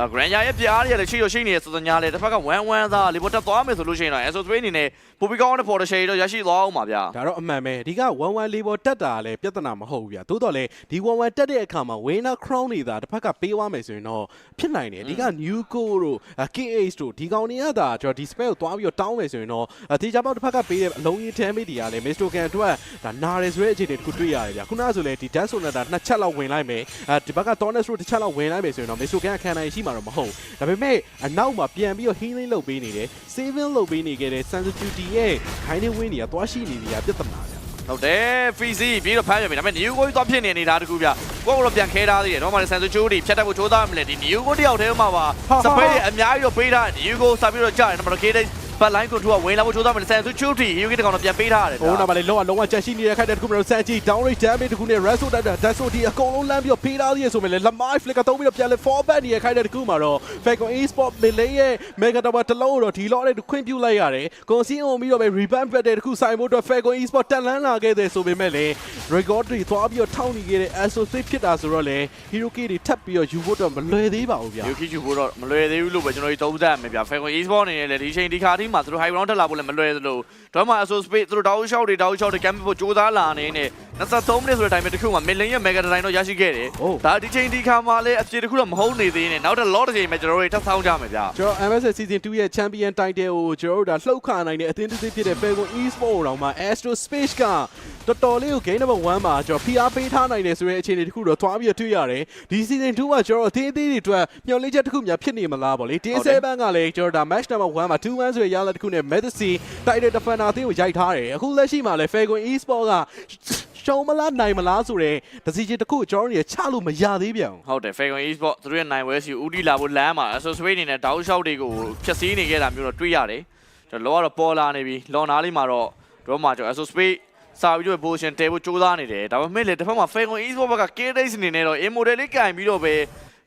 အာ Grand ရဲ့ပြအားတွေလည်းချိရရှိနေရဆိုတော့ညာလေတစ်ဖက်က1 1သားလေပေါ်တက်သွားမယ်ဆိုလို့ရှိရင်တော့ Astro Space အနေနဲ့ပူပီကောင်းတဲ့ portal shade တော့ရရှိသွားအောင်ပါဗျာဒါတော့အမှန်ပဲဒီက11လေးပေါ်တက်တာလည်းပြဿနာမဟုတ်ဘူးဗျာသို့တော်လည်းဒီ11တက်တဲ့အခါမှာ winner crown နေတာတစ်ဖက်ကပေးသွားမယ်ဆိုရင်တော့ဖြစ်နိုင်တယ်ဒီက new go တို့ KH တို့ဒီကောင်တွေကသာကျွန်တော်ဒီ spell ကိုသွားပြီးတော့တောင်းမယ်ဆိုရင်တော့တေချာပေါက်တစ်ဖက်ကပေးတဲ့အလုံးကြီး damage တွေကလည်း Mr. Gan အတွက်ဒါနာရယ်ဆိုတဲ့အခြေအနေတစ်ခုတွေ့ရတယ်ဗျာခုနကဆိုလည်းဒီ dash sonata နှစ်ချက်လောက်ဝင်လိုက်မယ်အဲဒီဘက်က Tornes တို့တစ်ချက်လောက်ဝင်လိုက်မယ်ဆိုရင်တော့ Mr. Gan ခံနိုင်ရှိမှာတော့မဟုတ်ဒါပေမဲ့အနောက်မှာပြန်ပြီးတော့ healing လုပ်ပေးနေတယ် saving လုပ်ပေးနေခဲ့တဲ့ sensitivity ရဲ့ kind win တွေကသွားရှိနေနေတာပြဿနာဗျာဟုတ်တယ် Fizi ပြီးတော့ဖမ်းရပြီဒါပေမဲ့ New Go သွားဖြစ်နေနေတာတကူဗျကိုကတော့ပြန်ခဲထားသေးတယ်တော့မှလည်း Sanso Chori ဖြတ်တက်ဖို့ချိုးသားမလဲဒီ New Go တယောက်တည်းမှာပါစပိတ်အများကြီးတော့ပေးထား New Go စပြီးတော့ကြာတယ်တော့မှ KD ဘတ်လိုင်းကိုထူကဝင်လာဖို့ချိုးသားမလဲ Sanso Chori Hyugi တကောင်တော့ပြန်ပေးထားရတယ်။ဟိုနောက်မှာလေလောကလုံးဝချက်ရှိနေတဲ့ခိုက်တဲ့တစ်ခုမျိုးဆန်ချီ down range damage တစ်ခုနဲ့ Reso တက်တာ Daso ဒီအကုန်လုံးလမ်းပြီးတော့ဖေးထားသေးရဆိုမယ်လေ Lamai flicker သုံးပြီးတော့ပြန်လဲ fall back နေတဲ့ခိုက်တဲ့တစ်ခုမှာတော့ Falcon Esport Melee ရဲ့ Mega Tower တစ်လုံးကိုတော့ဒီလောနဲ့ခွင့်ပြုလိုက်ရတယ်။ကွန်စီအောင်ပြီးတော့ပဲ revamp ပတ်တဲ့တစ်ခုဆိုင်ဖို့အတွက် Falcon Esport တက်လန်းလာခဲ့တဲ့ဆိုပေမဲ့လေ record တွေသွားပြီးတော့ထောက်နေခဲ့တဲ့ Aso Swift ဖြစ်တာဆိုတော့လေ Hero Key တွေထပ်ပြီးတော့ယူဖို့တော့မလွယ်သေးပါဘူးဗျာ Yuki ယူဖို့တော့မလွယ်သေးဘူးလို့ပဲကျွန်တော်တို့သုံးသပ်မယ်ဗျ Falcon Esport အနေနဲ့လည်းဒီချိန်ဒီခါထိမှာသူတို့ high ground တက်လာဖို့လည်းမလွယ်သလိုတော့မှ Aso Space သူတို့တောက်လျှောက်တွေတောက်လျှောက်တွေ camp ဖို့ကြိုးစားလာနေနေ23မိနစ်ဆိုတဲ့ time တစ်ခုမှာ million ရဲ့ mega design တော့ရရှိခဲ့တယ်ဒါဒီချိန်ဒီခါမှာလည်းအပြေတစ်ခုတော့မဟုတ်နေသေးနဲ့နောက်တစ် lot တစ်ချိန်မှာကျွန်တော်တို့ထပ်ဆောင်းကြမယ်ဗျကျွန်တော် MSS Season 2ရဲ့ Champion Title ကိုကျွန်တော်တို့ဒါလှုပ်ခါနိုင်တဲ့အသင်းတစ်သင်းဖြစ်တဲ့ Falcon Esport တောင်မှ Astro Space ကတော်တော်လေးကို game number 1မှာကျွန်တော် PR ပေးထားနိုင်တယ်ဆိုတဲ့အခြေအနေတစ်ခုတော့သွားပြီးတော့တွေ့ရတယ်ဒီ season 2မှာကျွန်တော်အသေးသေးတွေအတွက်မျှော်လင့်ချက်တစ်ခုများဖြစ်နေမလားပေါ့လေ DS7 ကလည်းကျွန်တော်ဒါ match number 1မှာ2-1ဆိုတဲ့ရလဒ်တစ်ခုနဲ့ Medicine တိုက်တဲ့ defender အသင်းကိုရိုက်ထားတယ်အခုလက်ရှိမှာလည်း Falcon Esport ကရှုံးမလားနိုင်မလားဆိုတဲ့ decision တစ်ခုကိုကျွန်တော်တို့ချလို့မရသေးပြန်ဘူးဟုတ်တယ် Fagon Esport သူတို့ရဲ့နိုင်ဝဲစီဦးတီလာဖို့လမ်းမှာ Associate အနေနဲ့တောက်လျှောက်တွေကိုဖြည့်ဆည်းနေခဲ့တာမျိုးတော့တွေ့ရတယ်ကျွန်တော်လောကတော့ပေါ်လာနေပြီလော်နာလေးမှာတော့တို့မှာကျွန်တော် Associate စာပြီးတော့ position တဲဖို့ကြိုးစားနေတယ်ဒါပေမဲ့လေတစ်ဖက်မှာ Fagon Esport ဘက်က K-Days အနေနဲ့တော့ immortal လေးကင်ပြီးတော့ပဲ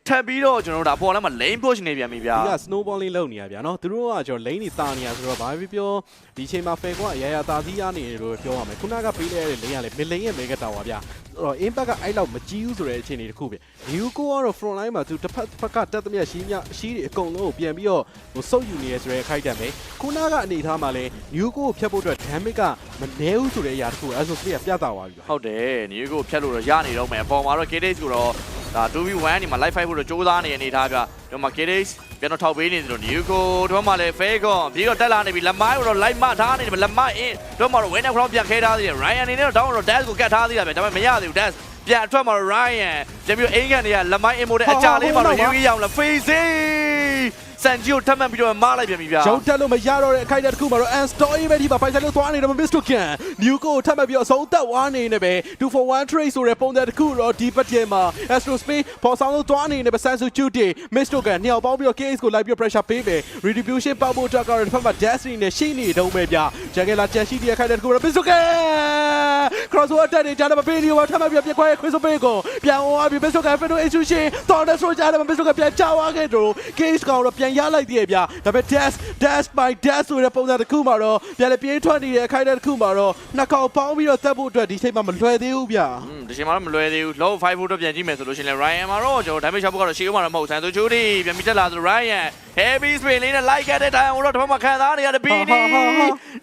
ထပ်ပြီးတော့ကျွန်တော်တို့ဒါအပေါ်လမ်းမှာ lane push နေပြန်ပြီဗျာဒီက snowballing လုပ်နေရဗျာနော်သူတို့ကကျွန်တော် lane တွေတာနေရဆိုတော့ဘာပဲပြောဒီချိန်မှာ fair ကအရာရာတာသီးရနေတယ်လို့ပြောရမယ်ခုနကပေးလိုက်ရတဲ့ lane ကလည်း mid lane ရဲ့ mega tower ဗျာအဲ့တော့ impact ကအဲ့လောက်မကြီးဘူးဆိုတဲ့အခြေအနေတစ်ခုပဲ new co ကတော့ front line မှာသူတစ်ဖက်တစ်ဖက်ကတက်သမျှရှိမြရှိတွေအကုန်လုံးကိုပြန်ပြီးတော့ဟိုစုပ်ယူနေရဆိုတဲ့အခိုက်အတန့်ပဲခုနကအနေထားမှာလည်း new co ကိုဖျက်ဖို့အတွက် damage ကမနည်းဘူးဆိုတဲ့အရာတစ်ခုအဲ့ဆို speed ကပြတ်သွားပါပြီဗျာဟုတ်တယ်နေကိုဖြတ်လို့တော့ရနေတော့မယ်အပေါ်မှာတော့ K-Days ကိုတော့ ဒါ 2v1 ဒီမှာ live fight ဖို့တော့စူးစမ်းနေတဲ့အနေထားဗျဒီမှာ K-Days ပြန်တော့ထောက်ပေးနေတယ်လို့ New ကိုဒီမှာလည်း Fagon ပြီးတော့တက်လာနေပြီလက်မိုင်းကိုတော့ live မထားနေတယ်လက်မိုင်းအင်းဒီမှာတော့ winner crown ပြန်ခဲထားသေးတယ် Ryan အနေနဲ့တော့ down တော့ dash ကိုကတ်ထားသေးတာပဲဒါပေမဲ့မရသေးဘူး dash ပြန်အထွက်မှာတော့ Ryan ပြန်ပြီးတော့အင်ကန်တွေကလက်မိုင်း immo တဲ့အကြလေးမှာတော့ Yugi ရောင်လာ Facing စန်ဂျီကိုထပ်မံပြီးတော့မားလိုက်ပြန်ပြီဗျာရုံတက်လို့မရတော့တဲ့အခိုက်အတန့်တစ်ခုမှာတော့ and story ပဲဒီမှာပိုင်ဆိုင်လို့သွားနေတယ် Mr. Can New Go ထပ်မံပြီးတော့ဆုံးသက်ဝါနေနေပဲ2 for 1 trade ဆိုတဲ့ပုံစံတစ်ခုတော့ဒီပတ်ထဲမှာ Astro Space ပေါ်ဆောင်လို့သွားနေနေပဲ Sansu Chuti Mr. Can နှစ်ယောက်ပေါင်းပြီးတော့ case ကိုလိုက်ပြီး pressure ပေးမယ် retribution ပေါက်ဖို့အတွက်ကတော့တစ်ဖက်မှာ Destiny နဲ့ရှိနေတုံးပဲဗျဂျန်ကလာချက်ရှိတဲ့အခိုက်အတန့်တစ်ခုတော့ Mr. Can crossover တက်နေကြတယ်မပေးဒီမှာထပ်မံပြီးတော့ပြက်ခွဲ Crystal Bay ကိုပြန်သွားပြီး Mr. Can Federal Institution တော်တဲ့ဆိုကြတယ် Mr. Can ပြန်ချသွားခဲ့တယ် case ကောင်တော့ပြန်ရလိုက်သေးရဲ့ဗျဒါပေမဲ့ dash dash by dash ဆိုတဲ့ပုံစံတစ်ခုမှာတော့ပြန်လေပြေးထွက်နေတဲ့အခိုက်အတန့်တစ်ခုမှာတော့နှစ်ကောင်ပေါင်းပြီးတော့တက်ဖို့အတွက်ဒီချိန်မှာမလွယ်သေးဘူးဗျอืมဒီချိန်မှာတော့မလွယ်သေးဘူး low 5 vote တော့ပြန်ကြည့်မယ်ဆိုလို့ရှိရင်လည်း Ryan မှာတော့ကျွန်တော် damage shot ဘက်ကတော့ရှေ့ဦးမှာတော့မဟုတ်ဆန်ဆိုချိုးဒီပြန်ပြီးတက်လာဆို Ryan heavy spin လေးနဲ့ like ခဲ့တဲ့ time တော့ဒီဘက်မှာခံစားနေရတဲ့ BD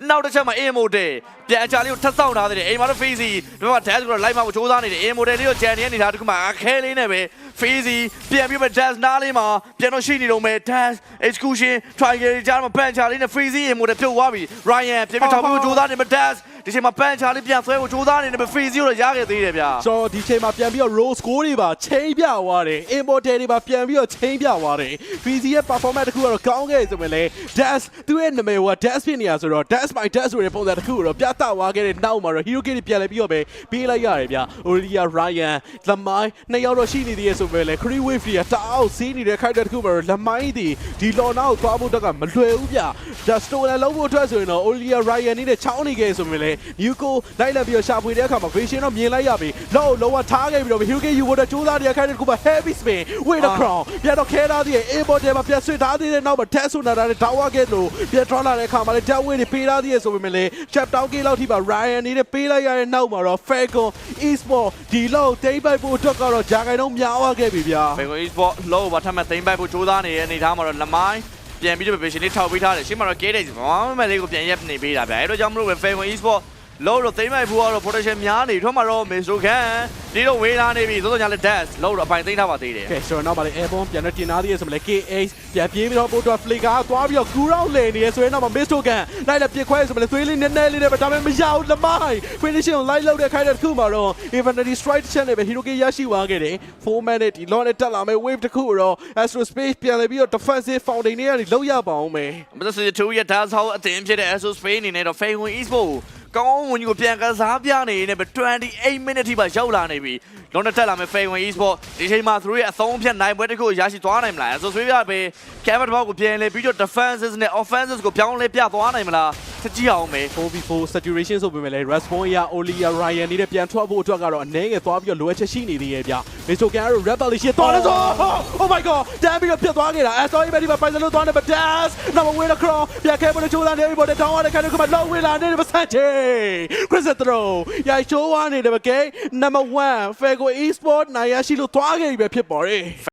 နောက်တစ်ချက်မှာ aim mode ပြန်အချာလေးကိုထပ်ဆောင်ထားသေးတယ်အိမ်မှာတော့ Fazy ဒီဘက်မှာ dash ကို live မှာကိုစူးစမ်းနေတယ် aim mode လေးကိုကြံနေနေတာတခုမှအခဲလေးနဲ့ပဲ Fazy ပြန်ပြီးမှ dash နားလေးမှာပြန်တော့ရှိနေတော့မယ် dash execution triangle ကြားမှာ punch လေးနဲ့ Fazy aim mode ပြုတ်သွားပြီ Ryan ပြန်ပြီးထောက်ပြီးစူးစမ်းနေမှာ dash ဒီချိန်မှာ punch လေးပြန်ဆွဲကိုစူးစမ်းနေတယ် Fazy ကိုတော့ရခဲ့သေးတယ်ဗျာဆိုတော့ဒီချိန်မှာပြန်ပြီးတော့ roll score တွေပါချိန်ပြသွားတယ် immortal တွေပါပြန်ပြီးတော့ချိန်ပြသွားတယ် VC ရဲ့ performance တစ်ခုကတော့ကောင်းခဲ့ဆိုပေမဲ့လည်း dash သူ့ရဲ့နာမည်က dash ဖြစ်နေရဆိုတော့ dash by dash ဆိုတဲ့ပုံစံတစ်ခုကိုတော့ပြသသွားခဲ့တဲ့နောက်မှာတော့ hero kit တွေပြန်လဲပြီးတော့ပဲပေးလိုက်ရတယ်ဗျ Aurelia Ryan လမိုင်းနှစ်ယောက်တော့ရှိနေသေးရဲ့ဆိုပေမဲ့လည်း Cree Wave တွေကတအားစီးနေတဲ့ခိုက်တဲ့တစ်ခုမှာတော့လမိုင်းဒီဒီလော်နာကိုသွားဖို့တက်ကမလွယ်ဘူးဗျ just stolen လုံးဖို့အတွက်ဆိုရင်တော့ Aurelia Ryan နေတဲ့ချောင်းနေခဲ့ဆိုပေမဲ့လည်း Yuko လိုက်လက်ပြီးတော့ရှာဖွေတဲ့အခါမှာ Vision တော့မြင်လိုက်ရပြီလောလောဝထားခဲ့ပြီးတော့ Hero Kit ယူဖို့တော့ကြိုးစားနေတဲ့ခိုက်တဲ့တစ်ခုမှာ heavy spin with the crown ပြန်တော့ခဲထားသေးရဲ့ A-bot ထဲမှာပြန်ဆွတ်ထားသေးတဲ့နောက်မှာ test ဆိုနေတာနဲ့ Tower Gate လို့ပြန်ထွက်လာတဲ့အခါမှာလည်း Death Wave တွေပေးထားသေးရဲ့ဆိုပေမဲ့လည်း Chapter Gate လောက်ထိပါ Ryan နေတဲ့ပေးလိုက်ရတဲ့နောက်မှာတော့ Falcon Esport ဒီလောက်တိမ့်ပိုက်ဖို့အတွက်ကတော့ဂျာကိုင်တော့များသွားခဲ့ပြီဗျာဖေကို e-sport low ဘာထပ်မဲ့သိမ့်ပိုက်ဖို့ကြိုးစားနေတဲ့အနေထားမှာတော့လမိုင်း ပြန်ပြီးတော့ position လေးထောက်ပေးထားတယ်ရှင်းမှာတော့ K-Days ဘာမှမလေးကိုပြန်ရက်နေပေးတာဗျအဲဒါကြောင့်မလို့ပဲ Falcon e-sport low တော့သိမ့်ပိုက်ဖို့ကတော့ protection များနေထွက်မှာတော့ Mr. Khan ဒီတော့ဝေးလာနေပြီသို့တော်ညာလည်း dash low တော့အပိုင်သိမ့်ထားပါသေးတယ်ကဲဆိုတော့နောက်ပါလေ Airborne ပြန်တော့တင်ထားသေးရဲ့ဆိုမလဲ KH ပြန်ပြေးပြီးတော့ပို့တော့ Flicker သွားပြီးတော့ Cool Round လည်နေရဲဆိုရင်တော့ Mr. Gun လိုက်လက်ပြစ်ခွဲဆိုမလဲသွေးလေးနည်းနည်းလေးနဲ့ပဲဒါပေမဲ့မရဘူးလမိုင်း finishing ကို light လောက်တဲ့ခိုင်းတဲ့တစ်ခုမှာတော့ Infinity Strike ချက်နဲ့ပဲ Hero Key ရရှိသွားခဲ့တယ်4 minute ဒီ long နဲ့တက်လာမဲ့ wave တစ်ခုကိုတော့ Astro Space ပြန်လည်ပြီးတော့ defensive fountain တွေကနေလောက်ရပါအောင်မယ်မသက်စီ2ရဲ့ dash house အသင်းဖြစ်တဲ့ ASUS Spain အနေနဲ့တော့ Falcon e-sport ကောင်းဝင်ကြီးကိုပြန်ကစားပြနေနေပဲ28 minute ထိပါရောက်လာနေပြီ လုံးနဲ့တက်လာမယ် Falcon e-sport ဒီချိန်မှာသူတို့ရဲ့အဆုံးအဖြတ်နိုင်ပွဲတစ်ခုကိုရရှိသွားနိုင်မလား ASUS ဆွေးပြပဲ camera ဘောက်ကိုပြန်လဲပြီးတော့ defenses နဲ့ offenses ကိုပြောင်းလဲပြသွားနိုင်မလားချက်ကြည့်အောင်မယ် 4v4 saturation ဆိုပေမဲ့လည်း respawn ရ Olia Ryan နေတဲ့ပြန်ထွက်ဖို့အတွက်ကတော့အနေငယ်သွားပြီးတော့လိုအပ်ချက်ရှိနေသေးရဲ့ဗျ Mr. Gun ကတော့ rebel ရှိသွားတယ်ဆို Oh my god တမ်းပြီးတော့ပြတ်သွားခဲ့တာ Aston Villa ဒီမှာပိုင်စလို့သွားနေပါ Dash နောက်မှာ Winner Cross ပြန်ခဲပေါ်ချိုးလာနေပြီပေါ်တဲ့တောင်းရတဲ့ခိုင်ကမှလောက်ဝင်လာနေတယ်ပါစန့်ချေ Chris Throw ရိုက်ချိုးသွားနေတယ်ဗကေ number 1 Fago Esport နိုင်ရရှိလို့သွားခဲ့ပြီပဲဖြစ်ပေါ်တယ်